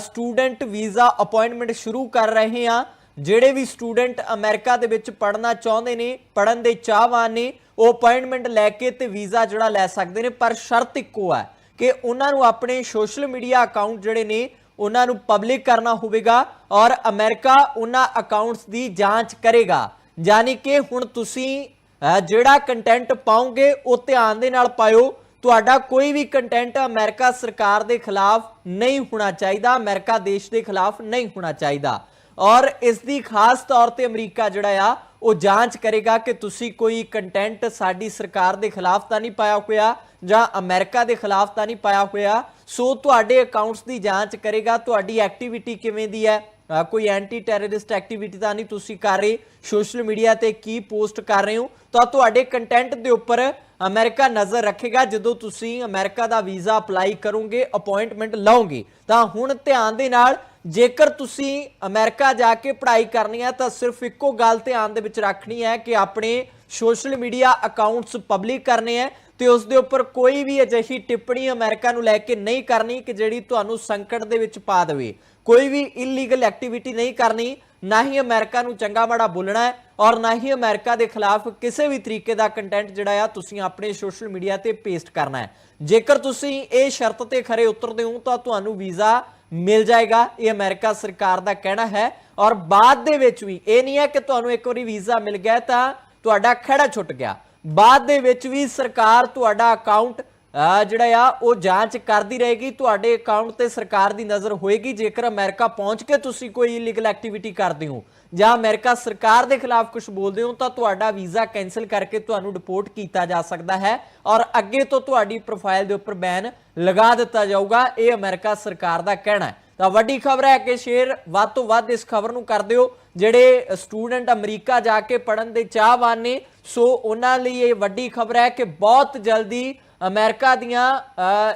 ਸਟੂਡੈਂਟ ਵੀਜ਼ਾ ਅਪਾਇੰਟਮੈਂਟ ਸ਼ੁਰੂ ਕਰ ਰਹੇ ਹਾਂ। ਜਿਹੜੇ ਵੀ ਸਟੂਡੈਂਟ ਅਮਰੀਕਾ ਦੇ ਵਿੱਚ ਪੜ੍ਹਨਾ ਚਾਹੁੰਦੇ ਨੇ, ਪੜ੍ਹਨ ਦੇ ਚਾਹਵਾਨ ਨੇ, ਉਹ ਅਪਾਇੰਟਮੈਂਟ ਲੈ ਕੇ ਤੇ ਵੀਜ਼ਾ ਜਿਹੜਾ ਲੈ ਸਕਦੇ ਨੇ, ਪਰ ਸ਼ਰਤ ਇੱਕੋ ਹੈ ਕਿ ਉਹਨਾਂ ਨੂੰ ਆਪਣੇ ਸੋਸ਼ਲ ਮੀਡੀਆ ਅਕਾਊਂਟ ਜਿਹੜੇ ਨੇ, ਉਹਨਾਂ ਨੂੰ ਪਬਲਿਕ ਕਰਨਾ ਹੋਵੇਗਾ ਔਰ ਅਮਰੀਕਾ ਉਹਨਾਂ ਅਕਾਊਂਟਸ ਦੀ ਜਾਂਚ ਕਰੇਗਾ। ਯਾਨੀ ਕਿ ਹੁਣ ਤੁਸੀਂ ਜਿਹੜਾ ਕੰਟੈਂਟ ਪਾਉਂਗੇ ਉਹ ਧਿਆਨ ਦੇ ਨਾਲ ਪਾਇਓ। ਤੁਹਾਡਾ ਕੋਈ ਵੀ ਕੰਟੈਂਟ ਅਮਰੀਕਾ ਸਰਕਾਰ ਦੇ ਖਿਲਾਫ ਨਹੀਂ ਹੋਣਾ ਚਾਹੀਦਾ, ਅਮਰੀਕਾ ਦੇਸ਼ ਦੇ ਖਿਲਾਫ ਨਹੀਂ ਹੋਣਾ ਚਾਹੀਦਾ। ਔਰ ਇਸ ਦੀ ਖਾਸ ਤੌਰ ਤੇ ਅਮਰੀਕਾ ਜਿਹੜਾ ਆ, ਉਹ ਜਾਂਚ ਕਰੇਗਾ ਕਿ ਤੁਸੀਂ ਕੋਈ ਕੰਟੈਂਟ ਸਾਡੀ ਸਰਕਾਰ ਦੇ ਖਿਲਾਫ ਤਾਂ ਨਹੀਂ ਪਾਇਆ ਹੋਇਆ ਜਾਂ ਅਮਰੀਕਾ ਦੇ ਖਿਲਾਫ ਤਾਂ ਨਹੀਂ ਪਾਇਆ ਹੋਇਆ। ਸੋ ਤੁਹਾਡੇ ਅਕਾਊਂਟਸ ਦੀ ਜਾਂਚ ਕਰੇਗਾ, ਤੁਹਾਡੀ ਐਕਟੀਵਿਟੀ ਕਿਵੇਂ ਦੀ ਹੈ? ਕੋਈ ਐਂਟੀ ਟੈਰਰਿਸਟ ਐਕਟੀਵਿਟੀ ਤਾਂ ਨਹੀਂ ਤੁਸੀਂ ਕਰ ਰਹੇ ਸੋਸ਼ਲ ਮੀਡੀਆ ਤੇ ਕੀ ਪੋਸਟ ਕਰ ਰਹੇ ਹੋ? ਤਾਂ ਤੁਹਾਡੇ ਕੰਟੈਂਟ ਦੇ ਉੱਪਰ ਅਮਰੀਕਾ ਨਜ਼ਰ ਰੱਖੇਗਾ, ਜਦੋਂ ਤੁਸੀਂ ਅਮਰੀਕਾ ਦਾ ਵੀਜ਼ਾ ਅਪਲਾਈ ਕਰੋਗੇ ਅਪਾਇੰਟਮੈਂਟ ਲਓਗੇ। ਤਾਂ ਹੁਣ ਧਿਆਨ ਦੇ ਨਾਲ ਜੇਕਰ ਤੁਸੀਂ ਅਮਰੀਕਾ ਜਾ ਕੇ ਪੜ੍ਹਾਈ ਕਰਨੀ ਹੈ, ਤਾਂ ਸਿਰਫ ਇੱਕੋ ਗੱਲ ਧਿਆਨ ਦੇ ਵਿੱਚ ਰੱਖਣੀ ਹੈ ਕਿ ਆਪਣੇ ਸੋਸ਼ਲ ਮੀਡੀਆ ਅਕਾਊਂਟਸ ਪਬਲਿਕ ਕਰਨੇ ਹੈ ਤੇ ਉਸ ਦੇ ਉੱਪਰ ਕੋਈ ਵੀ ਅਜਿਹੀ ਟਿੱਪਣੀ ਅਮਰੀਕਾ ਨੂੰ ਲੈ ਕੇ ਨਹੀਂ ਕਰਨੀ ਕਿ ਜਿਹੜੀ ਤੁਹਾਨੂੰ ਸੰਕਟ ਦੇ ਵਿੱਚ ਪਾ ਦੇਵੇ। ਕੋਈ ਵੀ ਇਲੀਗਲ ਐਕਟੀਵਿਟੀ ਨਹੀਂ ਕਰਨੀ, ਨਾ ਹੀ ਅਮਰੀਕਾ ਨੂੰ ਚੰਗਾ ਮਾੜਾ ਬੋਲਣਾ ਹੈ ਔਰ ਨਾ ਹੀ ਅਮਰੀਕਾ ਦੇ ਖਿਲਾਫ ਕਿਸੇ ਵੀ ਤਰੀਕੇ ਦਾ ਕੰਟੈਂਟ ਜਿਹੜਾ ਆ ਤੁਸੀਂ ਆਪਣੇ ਸੋਸ਼ਲ ਮੀਡੀਆ ਤੇ ਪੇਸਟ ਕਰਨਾ ਹੈ। ਜੇਕਰ ਤੁਸੀਂ ਇਹ ਸ਼ਰਤ ਤੇ ਖਰੇ ਉਤਰਦੇ ਹੋ, ਤਾਂ ਤੁਹਾਨੂੰ ਵੀਜ਼ਾ ਮਿਲ ਜਾਏਗਾ। ਇਹ ਅਮਰੀਕਾ ਸਰਕਾਰ ਦਾ ਕਹਿਣਾ ਹੈ ਔਰ ਬਾਅਦ ਦੇ ਵਿੱਚ ਵੀ ਇਹ ਨਹੀਂ ਹੈ ਕਿ ਤੁਹਾਨੂੰ ਇੱਕ ਵਾਰੀ ਵੀਜ਼ਾ ਮਿਲ ਗਿਆ ਤਾਂ ਤੁਹਾਡਾ ਖੜਾ ਛੁੱਟ ਗਿਆ। ਬਾਅਦ ਦੇ ਵਿੱਚ ਵੀ ਸਰਕਾਰ ਤੁਹਾਡਾ ਅਕਾਊਂਟ ਜਿਹੜਾ ਆ, ਉਹ ਜਾਂਚ ਕਰਦੀ ਰਹੇਗੀ। ਤੁਹਾਡੇ ਅਕਾਊਂਟ ਤੇ ਸਰਕਾਰ ਦੀ ਨਜ਼ਰ ਹੋਏਗੀ। ਜੇਕਰ ਅਮਰੀਕਾ ਪਹੁੰਚ ਕੇ ਤੁਸੀਂ ਕੋਈ ਇਲੀਗਲ ਐਕਟੀਵਿਟੀ ਕਰਦੇ ਹੋ ਜਾਂ ਅਮਰੀਕਾ ਸਰਕਾਰ ਦੇ ਖਿਲਾਫ ਕੁਝ ਬੋਲਦੇ ਹੋ ਤਾਂ ਤੁਹਾਡਾ ਵੀਜ਼ਾ ਕੈਨਸਲ ਕਰਕੇ ਤੁਹਾਨੂੰ ਡਿਪੋਰਟ ਕੀਤਾ ਜਾ ਸਕਦਾ ਹੈ ਔਰ ਅੱਗੇ ਤੋਂ ਤੁਹਾਡੀ ਪ੍ਰੋਫਾਈਲ ਦੇ ਉੱਪਰ ਬੈਨ ਲਗਾ ਦਿੱਤਾ ਜਾਊਗਾ, ਇਹ ਅਮਰੀਕਾ ਸਰਕਾਰ ਦਾ ਕਹਿਣਾ ਹੈ। ਤਾਂ ਵੱਡੀ ਖਬਰ ਹੈ ਕਿ ਸ਼ੇਅਰ ਵੱਧ ਤੋਂ ਵੱਧ ਇਸ ਖਬਰ ਨੂੰ ਕਰ ਦਿਓ ਜਿਹੜੇ ਸਟੂਡੈਂਟ ਅਮਰੀਕਾ ਜਾ ਕੇ ਪੜਨ ਦੇ ਚਾਹਵਾਨ ਨੇ, ਸੋ ਉਹਨਾਂ ਲਈ ਇਹ ਵੱਡੀ ਖਬਰ ਹੈ ਕਿ ਬਹੁਤ ਜਲਦੀ ਅਮਰੀਕਾ ਦੀਆਂ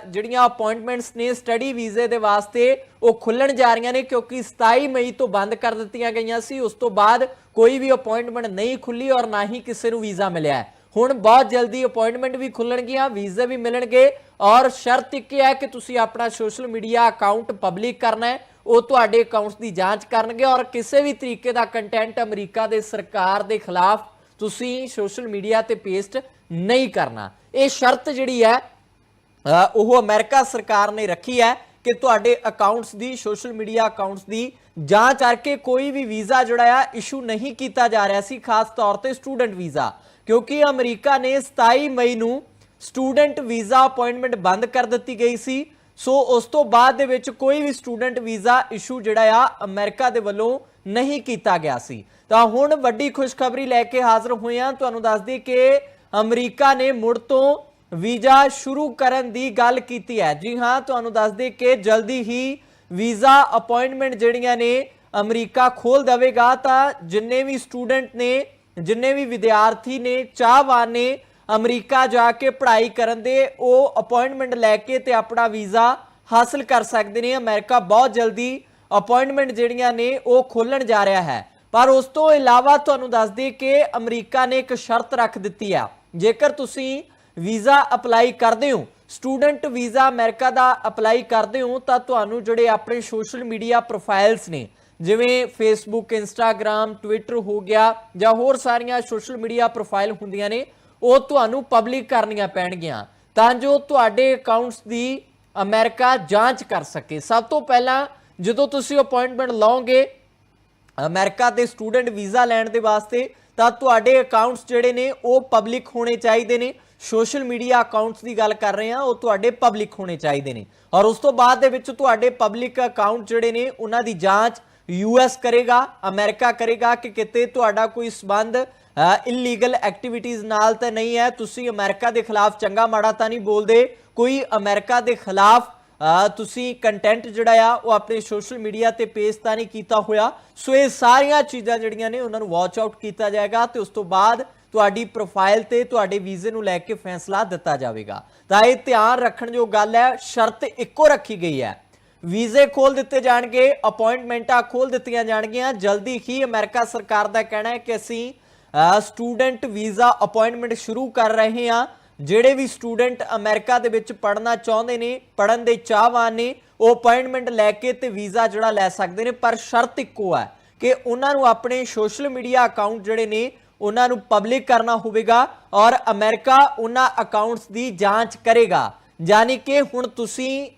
ਜਿਹੜੀਆਂ ਅਪਾਇੰਟਮੈਂਟਸ ਨੇ ਸਟੱਡੀ ਵੀਜ਼ੇ ਦੇ ਵਾਸਤੇ, ਉਹ ਖੁੱਲਣ ਜਾ ਰਹੀਆਂ ਨੇ ਕਿਉਂਕਿ 27 ਮਈ ਤੋਂ ਬੰਦ ਕਰ ਦਿੱਤੀਆਂ ਗਈਆਂ ਸੀ। ਉਸ ਤੋਂ ਬਾਅਦ ਕੋਈ ਵੀ ਅਪਾਇੰਟਮੈਂਟ ਨਹੀਂ ਖੁੱਲੀ ਔਰ ਨਾ ਹੀ ਕਿਸੇ ਨੂੰ ਵੀਜ਼ਾ ਮਿਲਿਆ ਹੁਣ ਬਹੁਤ ਜਲਦੀ ਅਪਾਇੰਟਮੈਂਟ ਵੀ ਖੁੱਲਣਗੀਆਂ ਵੀਜ਼ੇ ਵੀ ਮਿਲਣਗੇ ਔਰ ਸ਼ਰਤ ਇੱਕ ਹੈ ਕਿ ਤੁਸੀਂ ਆਪਣਾ ਸੋਸ਼ਲ ਮੀਡੀਆ ਅਕਾਊਂਟ ਪਬਲਿਕ ਕਰਨਾ ਹੈ। ਉਹ ਤੁਹਾਡੇ ਅਕਾਊਂਟਸ ਦੀ ਜਾਂਚ ਕਰਨਗੇ ਔਰ ਕਿਸੇ ਵੀ ਤਰੀਕੇ ਦਾ ਕੰਟੈਂਟ ਅਮਰੀਕਾ ਦੇ ਸਰਕਾਰ ਦੇ ਖਿਲਾਫ ਤੁਸੀਂ ਸੋਸ਼ਲ ਮੀਡੀਆ ਤੇ ਪੇਸਟ ਨਹੀਂ ਕਰਨਾ। ਇਹ ਸ਼ਰਤ ਜਿਹੜੀ ਹੈ ਉਹ ਅਮਰੀਕਾ ਸਰਕਾਰ ਨੇ ਰੱਖੀ ਹੈ ਕਿ ਤੁਹਾਡੇ ਅਕਾਊਂਟਸ ਦੀ ਸੋਸ਼ਲ ਮੀਡੀਆ ਅਕਾਊਂਟਸ ਦੀ ਜਾਂਚ ਕਰਕੇ ਕੋਈ ਵੀ ਵੀਜ਼ਾ ਜਿਹੜਾ ਆ ਇਸ਼ੂ ਨਹੀਂ ਕੀਤਾ ਜਾ ਰਿਹਾ ਸੀ, ਖਾਸ ਤੌਰ ਤੇ ਸਟੂਡੈਂਟ ਵੀਜ਼ਾ। ਕਿਉਂਕਿ ਅਮਰੀਕਾ ਨੇ 27 ਮਈ ਨੂੰ ਸਟੂਡੈਂਟ ਵੀਜ਼ਾ ਅਪਾਇੰਟਮੈਂਟ ਬੰਦ ਕਰ ਦਿੱਤੀ ਗਈ ਸੀ। ਸੋ ਉਸ ਤੋਂ ਬਾਅਦ ਦੇ ਵਿੱਚ ਕੋਈ ਵੀ ਸਟੂਡੈਂਟ ਵੀਜ਼ਾ ਇਸ਼ੂ ਜਿਹੜਾ ਆ, ਅਮਰੀਕਾ ਦੇ ਵੱਲੋਂ ਨਹੀਂ ਕੀਤਾ ਗਿਆ ਸੀ। ਤਾਂ ਹੁਣ ਵੱਡੀ ਖੁਸ਼ਖਬਰੀ ਲੈ ਕੇ ਹਾਜ਼ਰ ਹੋਏ ਹਾਂ। ਤੁਹਾਨੂੰ ਦੱਸ ਦਈਏ ਕਿ ਅਮਰੀਕਾ ਨੇ ਮੁੜ ਤੋਂ ਵੀਜ਼ਾ ਸ਼ੁਰੂ ਕਰਨ ਦੀ ਗੱਲ ਕੀਤੀ ਹੈ। ਜੀ ਹਾਂ, ਤੁਹਾਨੂੰ ਦੱਸ ਦੇ ਕਿ ਜਲਦੀ ਹੀ ਵੀਜ਼ਾ ਅਪਾਇੰਟਮੈਂਟ ਜਿਹੜੀਆਂ ਨੇ ਅਮਰੀਕਾ ਖੋਲ ਦੇਵੇਗਾ, ਤਾਂ ਜਿੰਨੇ ਵੀ ਸਟੂਡੈਂਟ ਨੇ, ਜਿੰਨੇ ਵੀ ਵਿਦਿਆਰਥੀ ਨੇ, ਚਾਹਵਾਨ ਨੇ ਅਮਰੀਕਾ ਜਾ ਕੇ ਪੜ੍ਹਾਈ ਕਰਨ ਦੇ, ਉਹ ਅਪਾਇੰਟਮੈਂਟ ਲੈ ਕੇ ਤੇ ਆਪਣਾ ਵੀਜ਼ਾ ਹਾਸਲ ਕਰ ਸਕਦੇ ਨੇ। ਅਮਰੀਕਾ ਬਹੁਤ ਜਲਦੀ ਅਪਾਇੰਟਮੈਂਟ ਜਿਹੜੀਆਂ ਨੇ, ਉਹ ਖੋਲਣ ਜਾ ਰਿਹਾ ਹੈ। ਪਰ ਉਸ ਤੋਂ ਇਲਾਵਾ ਤੁਹਾਨੂੰ ਦੱਸ ਦਈਏ ਕਿ ਅਮਰੀਕਾ ਨੇ ਇੱਕ ਸ਼ਰਤ ਰੱਖ ਦਿੱਤੀ ਆ ਜੇਕਰ ਤੁਸੀਂ ਵੀਜ਼ਾ ਅਪਲਾਈ ਕਰਦੇ ਹੋ, ਸਟੂਡੈਂਟ ਵੀਜ਼ਾ ਅਮਰੀਕਾ ਦਾ ਅਪਲਾਈ ਕਰਦੇ ਹੋ, ਤਾਂ ਤੁਹਾਨੂੰ ਜਿਹੜੇ ਆਪਣੇ ਸੋਸ਼ਲ ਮੀਡੀਆ ਪ੍ਰੋਫਾਈਲਸ ਨੇ, ਜਿਵੇਂ ਫੇਸਬੁੱਕ ਇੰਸਟਾਗ੍ਰam ਟਵਿੱਟਰ ਹੋ ਗਿਆ ਜਾਂ ਹੋਰ ਸਾਰੀਆਂ ਸੋਸ਼ਲ ਮੀਡੀਆ ਪ੍ਰੋਫਾਈਲ ਹੁੰਦੀਆਂ ਨੇ, ਉਹ ਤੁਹਾਨੂੰ ਪਬਲਿਕ ਕਰਨੀਆਂ ਪੈਣਗੀਆਂ, ਤਾਂ ਜੋ ਤੁਹਾਡੇ ਅਕਾਊਂਟਸ ਦੀ ਅਮਰੀਕਾ ਜਾਂਚ ਕਰ ਸਕੇ। ਸਭ ਤੋਂ ਪਹਿਲਾਂ ਜਦੋਂ ਤੁਸੀਂ ਅਪਾਇੰਟਮੈਂਟ ਲਓਗੇ ਅਮਰੀਕਾ ਦੇ ਸਟੂਡੈਂਟ ਵੀਜ਼ਾ ਲੈਣ ਦੇ ਵਾਸਤੇ ਤਾਂ ਤੁਹਾਡੇ ਅਕਾਊਂਟਸ ਜਿਹੜੇ ਨੇ, ਉਹ ਪਬਲਿਕ ਹੋਣੇ ਚਾਹੀਦੇ ਨੇ। ਸੋਸ਼ਲ ਮੀਡੀਆ ਅਕਾਊਂਟਸ ਦੀ ਗੱਲ ਕਰ ਰਹੇ ਹਾਂ, ਉਹ ਤੁਹਾਡੇ ਪਬਲਿਕ ਹੋਣੇ ਚਾਹੀਦੇ ਨੇ। ਔਰ ਉਸ ਤੋਂ ਬਾਅਦ ਦੇ ਵਿੱਚ ਤੁਹਾਡੇ ਪਬਲਿਕ ਅਕਾਊਂਟ ਜਿਹੜੇ ਨੇ, ਉਹਨਾਂ ਦੀ ਜਾਂਚ ਯੂਐਸ ਕਰੇਗਾ ਅਮਰੀਕਾ ਕਰੇਗਾ ਕਿ ਕਿਤੇ ਤੁਹਾਡਾ ਕੋਈ ਸਬੰਧ ਇਲੀਗਲ ਐਕਟੀਵਿਟੀਜ਼ ਨਾਲ ਤਾਂ ਨਹੀਂ ਹੈ। ਤੁਸੀਂ ਅਮਰੀਕਾ ਦੇ ਖਿਲਾਫ ਚੰਗਾ ਮਾੜਾ ਤਾਂ ਨਹੀਂ ਬੋਲਦੇ। ਕੋਈ ਅਮਰੀਕਾ ਦੇ ਖਿਲਾਫ ਤੁਸੀਂ ਕੰਟੈਂਟ ਜਿਹੜਾ ਆ, ਉਹ ਆਪਣੇ ਸੋਸ਼ਲ ਮੀਡੀਆ ਤੇ ਪੇਸ਼ ਤਾਂ ਨਹੀਂ ਕੀਤਾ ਹੋਇਆ। ਸੋ ਇਹ ਸਾਰੀਆਂ ਚੀਜ਼ਾਂ ਜਿਹੜੀਆਂ ਨੇ, ਉਹਨਾਂ ਨੂੰ ਵਾਚ ਆਊਟ ਕੀਤਾ ਜਾਏਗਾ ਤੇ ਉਸ ਤੋਂ ਬਾਅਦ ਤੁਹਾਡੀ ਪ੍ਰੋਫਾਈਲ ਤੇ ਤੁਹਾਡੇ ਵੀਜ਼ੇ ਨੂੰ ਲੈ ਕੇ ਫੈਸਲਾ ਦਿੱਤਾ ਜਾਵੇਗਾ। ਤਾਂ ਇਹ ਧਿਆਨ ਰੱਖਣ ਜੋ ਗੱਲ ਹੈ, ਸ਼ਰਤ ਇੱਕੋ ਰੱਖੀ ਗਈ ਹੈ। ਵੀਜ਼ੇ ਖੋਲ ਦਿੱਤੇ ਜਾਣਗੇ ਅਪਾਇੰਟਮੈਂਟਾਂ ਖੋਲ ਦਿੱਤੀਆਂ ਜਾਣਗੀਆਂ। ਜਲਦੀ ਹੀ ਅਮਰੀਕਾ ਸਰਕਾਰ ਦਾ ਕਹਿਣਾ ਹੈ ਕਿ ਅਸੀਂ ਸਟੂਡੈਂਟ ਵੀਜ਼ਾ ਅਪਾਇੰਟਮੈਂਟ ਸ਼ੁਰੂ ਕਰ ਰਹੇ ਹਾਂ। ਜਿਹੜੇ ਵੀ ਸਟੂਡੈਂਟ ਅਮਰੀਕਾ ਦੇ ਵਿੱਚ ਪੜ੍ਹਨਾ ਚਾਹੁੰਦੇ ਨੇ, ਪੜ੍ਹਨ ਦੇ ਚਾਹਵਾਨ ਨੇ, ਉਹ ਅਪਾਇੰਟਮੈਂਟ ਲੈ ਕੇ ਤੇ ਵੀਜ਼ਾ ਜਿਹੜਾ ਲੈ ਸਕਦੇ ਨੇ, ਪਰ ਸ਼ਰਤ ਇੱਕੋ ਹੈ ਕਿ ਉਹਨਾਂ ਨੂੰ ਆਪਣੇ ਸੋਸ਼ਲ ਮੀਡੀਆ ਅਕਾਊਂਟ ਜਿਹੜੇ ਨੇ, ਉਹਨਾਂ ਨੂੰ ਪਬਲਿਕ ਕਰਨਾ ਹੋਵੇਗਾ ਔਰ ਅਮਰੀਕਾ ਉਹਨਾਂ ਅਕਾਊਂਟਸ ਦੀ ਜਾਂਚ ਕਰੇਗਾ। ਯਾਨੀ ਕਿ ਹੁਣ ਤੁਸੀਂ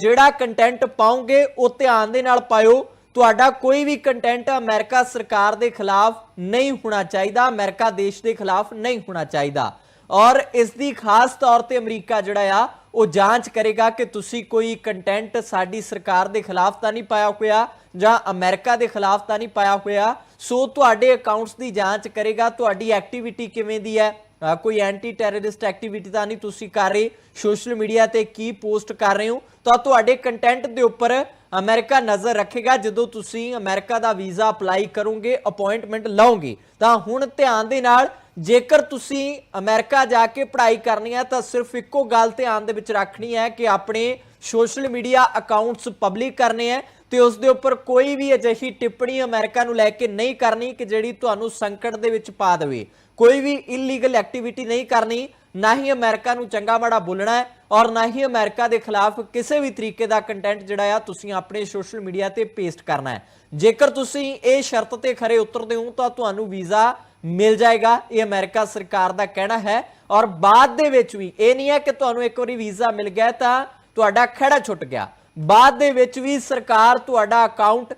ਜਿਹੜਾ ਕੰਟੈਂਟ ਪਾਉਂਗੇ ਉਹ ਧਿਆਨ ਦੇ ਨਾਲ ਪਾਇਓ। ਤੁਹਾਡਾ ਕੋਈ ਵੀ ਕੰਟੈਂਟ ਅਮਰੀਕਾ ਸਰਕਾਰ ਦੇ ਖਿਲਾਫ ਨਹੀਂ ਹੋਣਾ ਚਾਹੀਦਾ, ਅਮਰੀਕਾ ਦੇਸ਼ ਦੇ ਖਿਲਾਫ ਨਹੀਂ ਹੋਣਾ ਚਾਹੀਦਾ। ਔਰ ਇਸ ਦੀ ਖਾਸ ਤੌਰ ਤੇ ਅਮਰੀਕਾ ਜਿਹੜਾ ਆ, ਉਹ ਜਾਂਚ ਕਰੇਗਾ ਕਿ ਤੁਸੀਂ ਕੋਈ ਕੰਟੈਂਟ ਸਾਡੀ ਸਰਕਾਰ ਦੇ ਖਿਲਾਫ ਤਾਂ ਨਹੀਂ ਪਾਇਆ ਹੋਇਆ ਜਾਂ ਅਮਰੀਕਾ ਦੇ ਖਿਲਾਫ ਤਾਂ ਨਹੀਂ ਪਾਇਆ ਹੋਇਆ। ਸੋ ਤੁਹਾਡੇ ਅਕਾਊਂਟਸ ਦੀ ਜਾਂਚ ਕਰੇਗਾ, ਤੁਹਾਡੀ ਐਕਟੀਵਿਟੀ ਕਿਵੇਂ ਦੀ ਹੈ? ਕੋਈ ਐਂਟੀ ਟੈਰਰਿਸਟ ਐਕਟੀਵਿਟੀ ਤਾਂ ਨਹੀਂ ਤੁਸੀਂ ਕਰ ਰਹੇ, ਸੋਸ਼ਲ ਮੀਡੀਆ ਤੇ ਕੀ ਪੋਸਟ ਕਰ ਰਹੇ ਹੋ? ਤਾਂ ਤੁਹਾਡੇ ਕੰਟੈਂਟ ਦੇ ਉੱਪਰ ਅਮਰੀਕਾ ਨਜ਼ਰ ਰੱਖੇਗਾ, ਜਦੋਂ ਤੁਸੀਂ ਅਮਰੀਕਾ ਦਾ ਵੀਜ਼ਾ ਅਪਲਾਈ ਕਰੋਗੇ ਅਪਾਇੰਟਮੈਂਟ ਲਓਗੇ। ਤਾਂ ਹੁਣ ਧਿਆਨ ਦੇ ਨਾਲ ਜੇਕਰ ਤੁਸੀਂ ਅਮਰੀਕਾ ਜਾ ਕੇ ਪੜ੍ਹਾਈ ਕਰਨੀ ਹੈ, ਤਾਂ ਸਿਰਫ ਇੱਕੋ ਗੱਲ ਧਿਆਨ ਦੇ ਵਿੱਚ ਰੱਖਣੀ ਹੈ ਕਿ ਆਪਣੇ ਸੋਸ਼ਲ ਮੀਡੀਆ ਅਕਾਊਂਟਸ ਪਬਲਿਕ ਕਰਨੇ ਹੈ ਤੇ ਉਸ ਦੇ ਉੱਪਰ ਕੋਈ ਵੀ ਅਜਿਹੀ ਟਿੱਪਣੀ ਅਮਰੀਕਾ ਨੂੰ ਲੈ ਕੇ ਨਹੀਂ ਕਰਨੀ ਕਿ ਜਿਹੜੀ ਤੁਹਾਨੂੰ ਸੰਕਟ ਦੇ ਵਿੱਚ ਪਾ ਦੇਵੇ। ਕੋਈ ਵੀ ਇਲੀਗਲ ਐਕਟੀਵਿਟੀ ਨਹੀਂ ਕਰਨੀ, ਨਾ ਹੀ ਅਮਰੀਕਾ ਨੂੰ ਚੰਗਾ ਮਾੜਾ ਬੋਲਣਾ ਹੈ ਔਰ ਨਾ ਹੀ ਅਮਰੀਕਾ ਦੇ ਖਿਲਾਫ ਕਿਸੇ ਵੀ ਤਰੀਕੇ ਦਾ ਕੰਟੈਂਟ ਜਿਹੜਾ ਆ ਤੁਸੀਂ ਆਪਣੇ ਸੋਸ਼ਲ ਮੀਡੀਆ ਤੇ ਪੇਸਟ ਕਰਨਾ ਹੈ। ਜੇਕਰ ਤੁਸੀਂ ਇਹ ਸ਼ਰਤ ਤੇ ਖਰੇ ਉਤਰਦੇ ਹੋ, ਤਾਂ ਤੁਹਾਨੂੰ ਵੀਜ਼ਾ ਮਿਲ ਜਾਏਗਾ। ਇਹ ਅਮਰੀਕਾ ਸਰਕਾਰ ਦਾ ਕਹਿਣਾ ਹੈ। ਔਰ ਬਾਅਦ ਦੇ ਵਿੱਚ ਵੀ ਇਹ ਨਹੀਂ ਹੈ ਕਿ ਤੁਹਾਨੂੰ ਇੱਕ ਵਾਰੀ ਵੀਜ਼ਾ ਮਿਲ ਗਿਆ ਤਾਂ ਤੁਹਾਡਾ ਖੜਾ ਛੁੱਟ ਗਿਆ। ਬਾਅਦ ਦੇ ਵਿੱਚ ਵੀ ਸਰਕਾਰ ਤੁਹਾਡਾ ਅਕਾਊਂਟ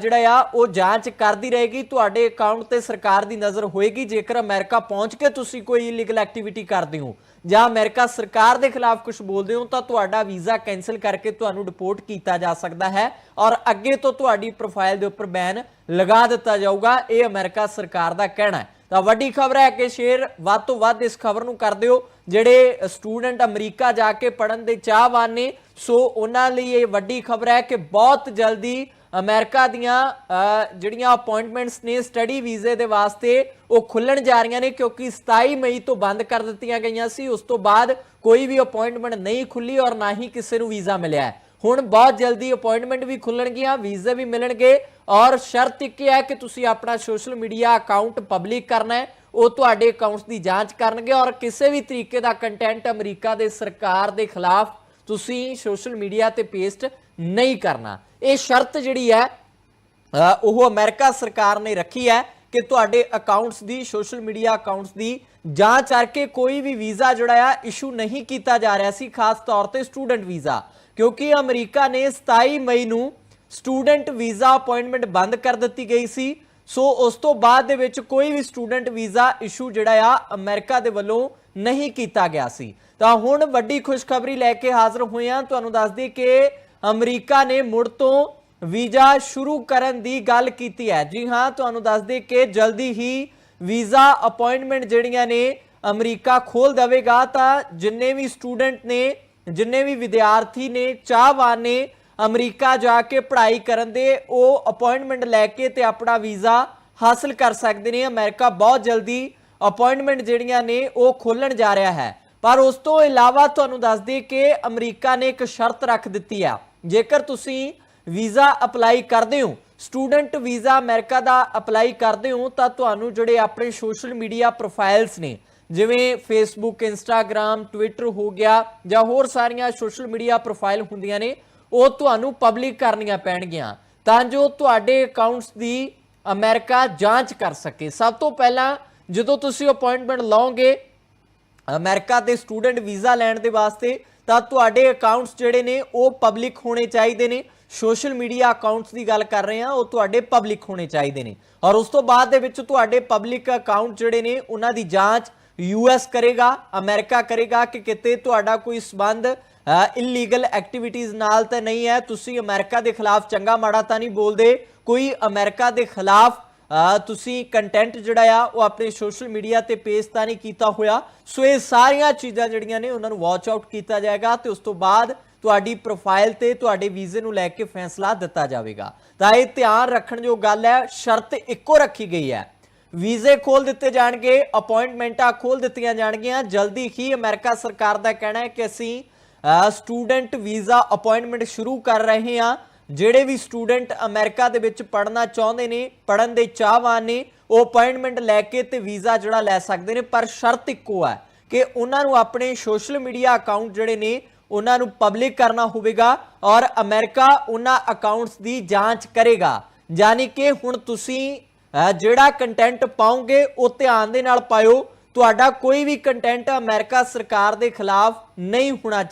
ਜਿਹੜਾ ਆ, ਉਹ ਜਾਂਚ ਕਰਦੀ ਰਹੇਗੀ। ਤੁਹਾਡੇ ਅਕਾਊਂਟ ਤੇ ਸਰਕਾਰ ਦੀ ਨਜ਼ਰ ਹੋਏਗੀ। ਜੇਕਰ ਅਮਰੀਕਾ ਪਹੁੰਚ ਕੇ ਤੁਸੀਂ ਕੋਈ ਇਲੀਗਲ ਐਕਟੀਵਿਟੀ ਕਰਦੇ ਹੋ ਜਾਂ ਅਮਰੀਕਾ ਸਰਕਾਰ ਦੇ ਖਿਲਾਫ ਕੁਝ ਬੋਲਦੇ ਹੋ, ਤਾਂ ਤੁਹਾਡਾ ਵੀਜ਼ਾ ਕੈਨਸਲ ਕਰਕੇ ਤੁਹਾਨੂੰ ਡਿਪੋਰਟ ਕੀਤਾ ਜਾ ਸਕਦਾ ਹੈ ਔਰ ਅੱਗੇ ਤੋਂ ਤੁਹਾਡੀ ਪ੍ਰੋਫਾਈਲ ਦੇ ਉੱਪਰ ਬੈਨ ਲਗਾ ਦਿੱਤਾ ਜਾਊਗਾ। ਇਹ ਅਮਰੀਕਾ ਸਰਕਾਰ ਦਾ ਕਹਿਣਾ ਹੈ। ਤਾਂ ਵੱਡੀ ਖਬਰ ਹੈ ਕਿ ਸ਼ੇਅਰ ਵੱਧ ਤੋਂ ਵੱਧ ਇਸ ਖਬਰ ਨੂੰ ਕਰ ਦਿਓ। ਜਿਹੜੇ ਸਟੂਡੈਂਟ ਅਮਰੀਕਾ ਜਾ ਕੇ ਪੜਨ ਦੇ ਚਾਹਵਾਨ ਨੇ, ਸੋ ਉਹਨਾਂ ਲਈ ਇਹ ਵੱਡੀ ਖਬਰ ਹੈ ਕਿ ਬਹੁਤ ਜਲਦੀ ਅਮਰੀਕਾ ਦੀਆਂ ਜਿਹੜੀਆਂ ਅਪਾਇੰਟਮੈਂਟਸ ਨੇ ਸਟੱਡੀ ਵੀਜ਼ੇ ਦੇ ਵਾਸਤੇ, ਉਹ ਖੁੱਲਣ ਜਾ ਰਹੀਆਂ ਨੇ ਕਿਉਂਕਿ 27 ਮਈ ਤੋਂ ਬੰਦ ਕਰ ਦਿੱਤੀਆਂ ਗਈਆਂ ਸੀ। ਉਸ ਤੋਂ ਬਾਅਦ ਕੋਈ ਵੀ ਅਪਾਇੰਟਮੈਂਟ ਨਹੀਂ ਖੁੱਲੀ ਔਰ ਨਾ ਹੀ ਕਿਸੇ ਨੂੰ ਵੀਜ਼ਾ ਮਿਲਿਆ ਹੈ। ਹੁਣ ਬਹੁਤ ਜਲਦੀ ਅਪਾਇੰਟਮੈਂਟ ਵੀ ਖੁੱਲਣਗੀਆਂ ਵੀਜ਼ੇ ਵੀ ਮਿਲਣਗੇ ਔਰ ਸ਼ਰਤ ਇੱਕ ਹੀ ਹੈ ਕਿ ਤੁਸੀਂ ਆਪਣਾ ਸੋਸ਼ਲ ਮੀਡੀਆ ਅਕਾਊਂਟ ਪਬਲਿਕ ਕਰਨਾ ਹੈ। ਉਹ ਤੁਹਾਡੇ ਅਕਾਊਂਟਸ ਦੀ ਜਾਂਚ ਕਰਨਗੇ ਔਰ ਕਿਸੇ ਵੀ ਤਰੀਕੇ ਦਾ ਕੰਟੈਂਟ ਅਮਰੀਕਾ ਦੇ ਸਰਕਾਰ ਦੇ ਖਿਲਾਫ ਤੁਸੀਂ ਸੋਸ਼ਲ ਮੀਡੀਆ ਤੇ ਪੇਸਟ ਨਹੀਂ ਕਰਨਾ। ਇਹ ਸ਼ਰਤ ਜਿਹੜੀ ਹੈ ਉਹ ਅਮਰੀਕਾ ਸਰਕਾਰ ਨੇ ਰੱਖੀ ਹੈ ਕਿ ਤੁਹਾਡੇ ਅਕਾਊਂਟਸ ਦੀ ਸੋਸ਼ਲ ਮੀਡੀਆ ਅਕਾਊਂਟਸ ਦੀ ਜਾਂਚ ਕਰਕੇ ਕੋਈ ਵੀ ਵੀਜ਼ਾ ਜਿਹੜਾ ਆ ਇਸ਼ੂ ਨਹੀਂ ਕੀਤਾ ਜਾ ਰਿਹਾ ਸੀ, ਖਾਸ ਤੌਰ ਤੇ ਸਟੂਡੈਂਟ ਵੀਜ਼ਾ। ਕਿਉਂਕਿ ਅਮਰੀਕਾ ਨੇ 27 ਮਈ ਨੂੰ ਸਟੂਡੈਂਟ ਵੀਜ਼ਾ ਅਪਾਇੰਟਮੈਂਟ ਬੰਦ ਕਰ ਦਿੱਤੀ ਗਈ ਸੀ। ਸੋ ਉਸ ਤੋਂ ਬਾਅਦ ਦੇ ਵਿੱਚ ਕੋਈ ਵੀ ਸਟੂਡੈਂਟ ਵੀਜ਼ਾ ਇਸ਼ੂ ਜਿਹੜਾ ਆ, ਅਮਰੀਕਾ ਦੇ ਵੱਲੋਂ ਨਹੀਂ ਕੀਤਾ ਗਿਆ ਸੀ। ਤਾਂ ਹੁਣ ਵੱਡੀ ਖੁਸ਼ਖਬਰੀ ਲੈ ਕੇ ਹਾਜ਼ਰ ਹੋਏ ਹਾਂ ਤੁਹਾਨੂੰ ਦੱਸ ਦਈਏ ਕਿ ਅਮਰੀਕਾ ਨੇ ਮੁੜ ਤੋਂ ਵੀਜ਼ਾ ਸ਼ੁਰੂ ਕਰਨ ਦੀ ਗੱਲ ਕੀਤੀ ਹੈ। ਜੀ ਹਾਂ, ਤੁਹਾਨੂੰ ਦੱਸ ਦੇ ਕਿ ਜਲਦੀ ਹੀ ਵੀਜ਼ਾ ਅਪਾਇੰਟਮੈਂਟ ਜਿਹੜੀਆਂ ਨੇ ਅਮਰੀਕਾ ਖੋਲ ਦੇਵੇਗਾ, ਤਾਂ ਜਿੰਨੇ ਵੀ ਸਟੂਡੈਂਟ ਨੇ, ਜਿੰਨੇ ਵੀ ਵਿਦਿਆਰਥੀ ਨੇ, ਚਾਹਵਾਨ ਨੇ ਅਮਰੀਕਾ ਜਾ ਕੇ ਪੜ੍ਹਾਈ ਕਰਨ ਦੇ, ਉਹ ਅਪਾਇੰਟਮੈਂਟ ਲੈ ਕੇ ਤੇ ਆਪਣਾ ਵੀਜ਼ਾ ਹਾਸਲ ਕਰ ਸਕਦੇ ਨੇ। ਅਮਰੀਕਾ ਬਹੁਤ ਜਲਦੀ ਅਪਾਇੰਟਮੈਂਟ ਜਿਹੜੀਆਂ ਨੇ, ਉਹ ਖੋਲਣ ਜਾ ਰਿਹਾ ਹੈ। ਪਰ ਉਸ ਤੋਂ ਇਲਾਵਾ ਤੁਹਾਨੂੰ ਦੱਸ ਦਈਏ ਕਿ ਅਮਰੀਕਾ ਨੇ ਇੱਕ ਸ਼ਰਤ ਰੱਖ ਦਿੱਤੀ ਆ ਜੇਕਰ ਤੁਸੀਂ ਵੀਜ਼ਾ ਅਪਲਾਈ ਕਰਦੇ ਹੋ, ਸਟੂਡੈਂਟ ਵੀਜ਼ਾ ਅਮਰੀਕਾ ਦਾ ਅਪਲਾਈ ਕਰਦੇ ਹੋ, ਤਾਂ ਤੁਹਾਨੂੰ ਜਿਹੜੇ ਆਪਣੇ ਸੋਸ਼ਲ ਮੀਡੀਆ ਪ੍ਰੋਫਾਈਲਸ ਨੇ, ਜਿਵੇਂ ਫੇਸਬੁੱਕ ਇੰਸਟਾਗ੍ਰam ਟਵਿੱਟਰ ਹੋ ਗਿਆ ਜਾਂ ਹੋਰ ਸਾਰੀਆਂ ਸੋਸ਼ਲ ਮੀਡੀਆ ਪ੍ਰੋਫਾਈਲ ਹੁੰਦੀਆਂ ਨੇ, ਉਹ ਤੁਹਾਨੂੰ ਪਬਲਿਕ ਕਰਨੀਆਂ ਪੈਣਗੀਆਂ, ਤਾਂ ਜੋ ਤੁਹਾਡੇ ਅਕਾਊਂਟਸ ਦੀ ਅਮਰੀਕਾ ਜਾਂਚ ਕਰ ਸਕੇ। ਸਭ ਤੋਂ ਪਹਿਲਾਂ ਜਦੋਂ ਤੁਸੀਂ ਅਪਾਇੰਟਮੈਂਟ ਲਓਗੇ ਅਮਰੀਕਾ ਦੇ ਸਟੂਡੈਂਟ ਵੀਜ਼ਾ ਲੈਣ ਦੇ ਵਾਸਤੇ ਤਾਂ ਤੁਹਾਡੇ ਅਕਾਊਂਟਸ ਜਿਹੜੇ ਨੇ, ਉਹ ਪਬਲਿਕ ਹੋਣੇ ਚਾਹੀਦੇ ਨੇ। ਸੋਸ਼ਲ ਮੀਡੀਆ ਅਕਾਊਂਟਸ ਦੀ ਗੱਲ ਕਰ ਰਹੇ ਹਾਂ, ਉਹ ਤੁਹਾਡੇ ਪਬਲਿਕ ਹੋਣੇ ਚਾਹੀਦੇ ਨੇ। ਔਰ ਉਸ ਤੋਂ ਬਾਅਦ ਦੇ ਵਿੱਚ ਤੁਹਾਡੇ ਪਬਲਿਕ ਅਕਾਊਂਟ ਜਿਹੜੇ ਨੇ, ਉਹਨਾਂ ਦੀ ਜਾਂਚ ਯੂਐਸ ਕਰੇਗਾ ਅਮਰੀਕਾ ਕਰੇਗਾ ਕਿ ਕਿਤੇ ਤੁਹਾਡਾ ਕੋਈ ਸਬੰਧ ਇਲੀਗਲ ਐਕਟੀਵਿਟੀਜ਼ ਨਾਲ ਤਾਂ ਨਹੀਂ ਹੈ। ਤੁਸੀਂ ਅਮਰੀਕਾ ਦੇ ਖਿਲਾਫ ਚੰਗਾ ਮਾੜਾ ਤਾਂ ਨਹੀਂ ਬੋਲਦੇ। ਕੋਈ ਅਮਰੀਕਾ ਦੇ ਖਿਲਾਫ ਤੁਸੀਂ ਕੰਟੈਂਟ ਜਿਹੜਾ ਆ, ਉਹ ਆਪਣੇ ਸੋਸ਼ਲ ਮੀਡੀਆ ਤੇ ਪੇਸ਼ ਤਾਂ ਨਹੀਂ ਕੀਤਾ ਹੋਇਆ। ਸੋ ਇਹ ਸਾਰੀਆਂ ਚੀਜ਼ਾਂ ਜਿਹੜੀਆਂ ਨੇ, ਉਹਨਾਂ ਨੂੰ ਵਾਚ ਆਊਟ ਕੀਤਾ ਜਾਏਗਾ ਤੇ ਉਸ ਤੋਂ ਬਾਅਦ ਤੁਹਾਡੀ ਪ੍ਰੋਫਾਈਲ ਤੇ ਤੁਹਾਡੇ ਵੀਜ਼ੇ ਨੂੰ ਲੈ ਕੇ ਫੈਸਲਾ ਦਿੱਤਾ ਜਾਵੇਗਾ। ਤਾਂ ਇਹ ਧਿਆਨ ਰੱਖਣ ਜੋ ਗੱਲ ਹੈ, ਸ਼ਰਤ ਇੱਕੋ ਰੱਖੀ ਗਈ ਹੈ। ਵੀਜ਼ੇ ਖੋਲ ਦਿੱਤੇ ਜਾਣਗੇ ਅਪਾਇੰਟਮੈਂਟਾਂ ਖੋਲ ਦਿੱਤੀਆਂ ਜਾਣਗੀਆਂ। ਜਲਦੀ ਹੀ ਅਮਰੀਕਾ ਸਰਕਾਰ ਦਾ ਕਹਿਣਾ ਹੈ ਕਿ ਅਸੀਂ ਸਟੂਡੈਂਟ ਵੀਜ਼ਾ ਅਪਾਇੰਟਮੈਂਟ ਸ਼ੁਰੂ ਕਰ ਰਹੇ ਹਾਂ। ਜਿਹੜੇ ਵੀ ਸਟੂਡੈਂਟ ਅਮਰੀਕਾ ਦੇ ਵਿੱਚ ਪੜ੍ਹਨਾ ਚਾਹੁੰਦੇ ਨੇ, ਪੜ੍ਹਨ ਦੇ ਚਾਹਵਾਨ ਨੇ, ਉਹ ਅਪਾਇੰਟਮੈਂਟ ਲੈ ਕੇ ਤੇ ਵੀਜ਼ਾ ਜਿਹੜਾ ਲੈ ਸਕਦੇ ਨੇ, ਪਰ ਸ਼ਰਤ ਇੱਕੋ ਹੈ ਕਿ ਉਹਨਾਂ ਨੂੰ ਆਪਣੇ ਸੋਸ਼ਲ ਮੀਡੀਆ ਅਕਾਊਂਟ ਜਿਹੜੇ ਨੇ, ਉਹਨਾਂ ਨੂੰ ਪਬਲਿਕ ਕਰਨਾ ਹੋਵੇਗਾ ਔਰ ਅਮਰੀਕਾ ਉਹਨਾਂ ਅਕਾਊਂਟਸ ਦੀ ਜਾਂਚ ਕਰੇਗਾ। ਯਾਨੀ ਕਿ ਹੁਣ ਤੁਸੀਂ ਜਿਹੜਾ ਕੰਟੈਂਟ ਪਾਉਂਗੇ ਉਹ ਧਿਆਨ ਦੇ ਨਾਲ ਪਾਇਓ। ਤੁਹਾਡਾ ਕੋਈ ਵੀ ਕੰਟੈਂਟ ਅਮਰੀਕਾ ਸਰਕਾਰ ਦੇ ਖਿਲਾਫ ਨਹੀਂ ਹੋਣਾ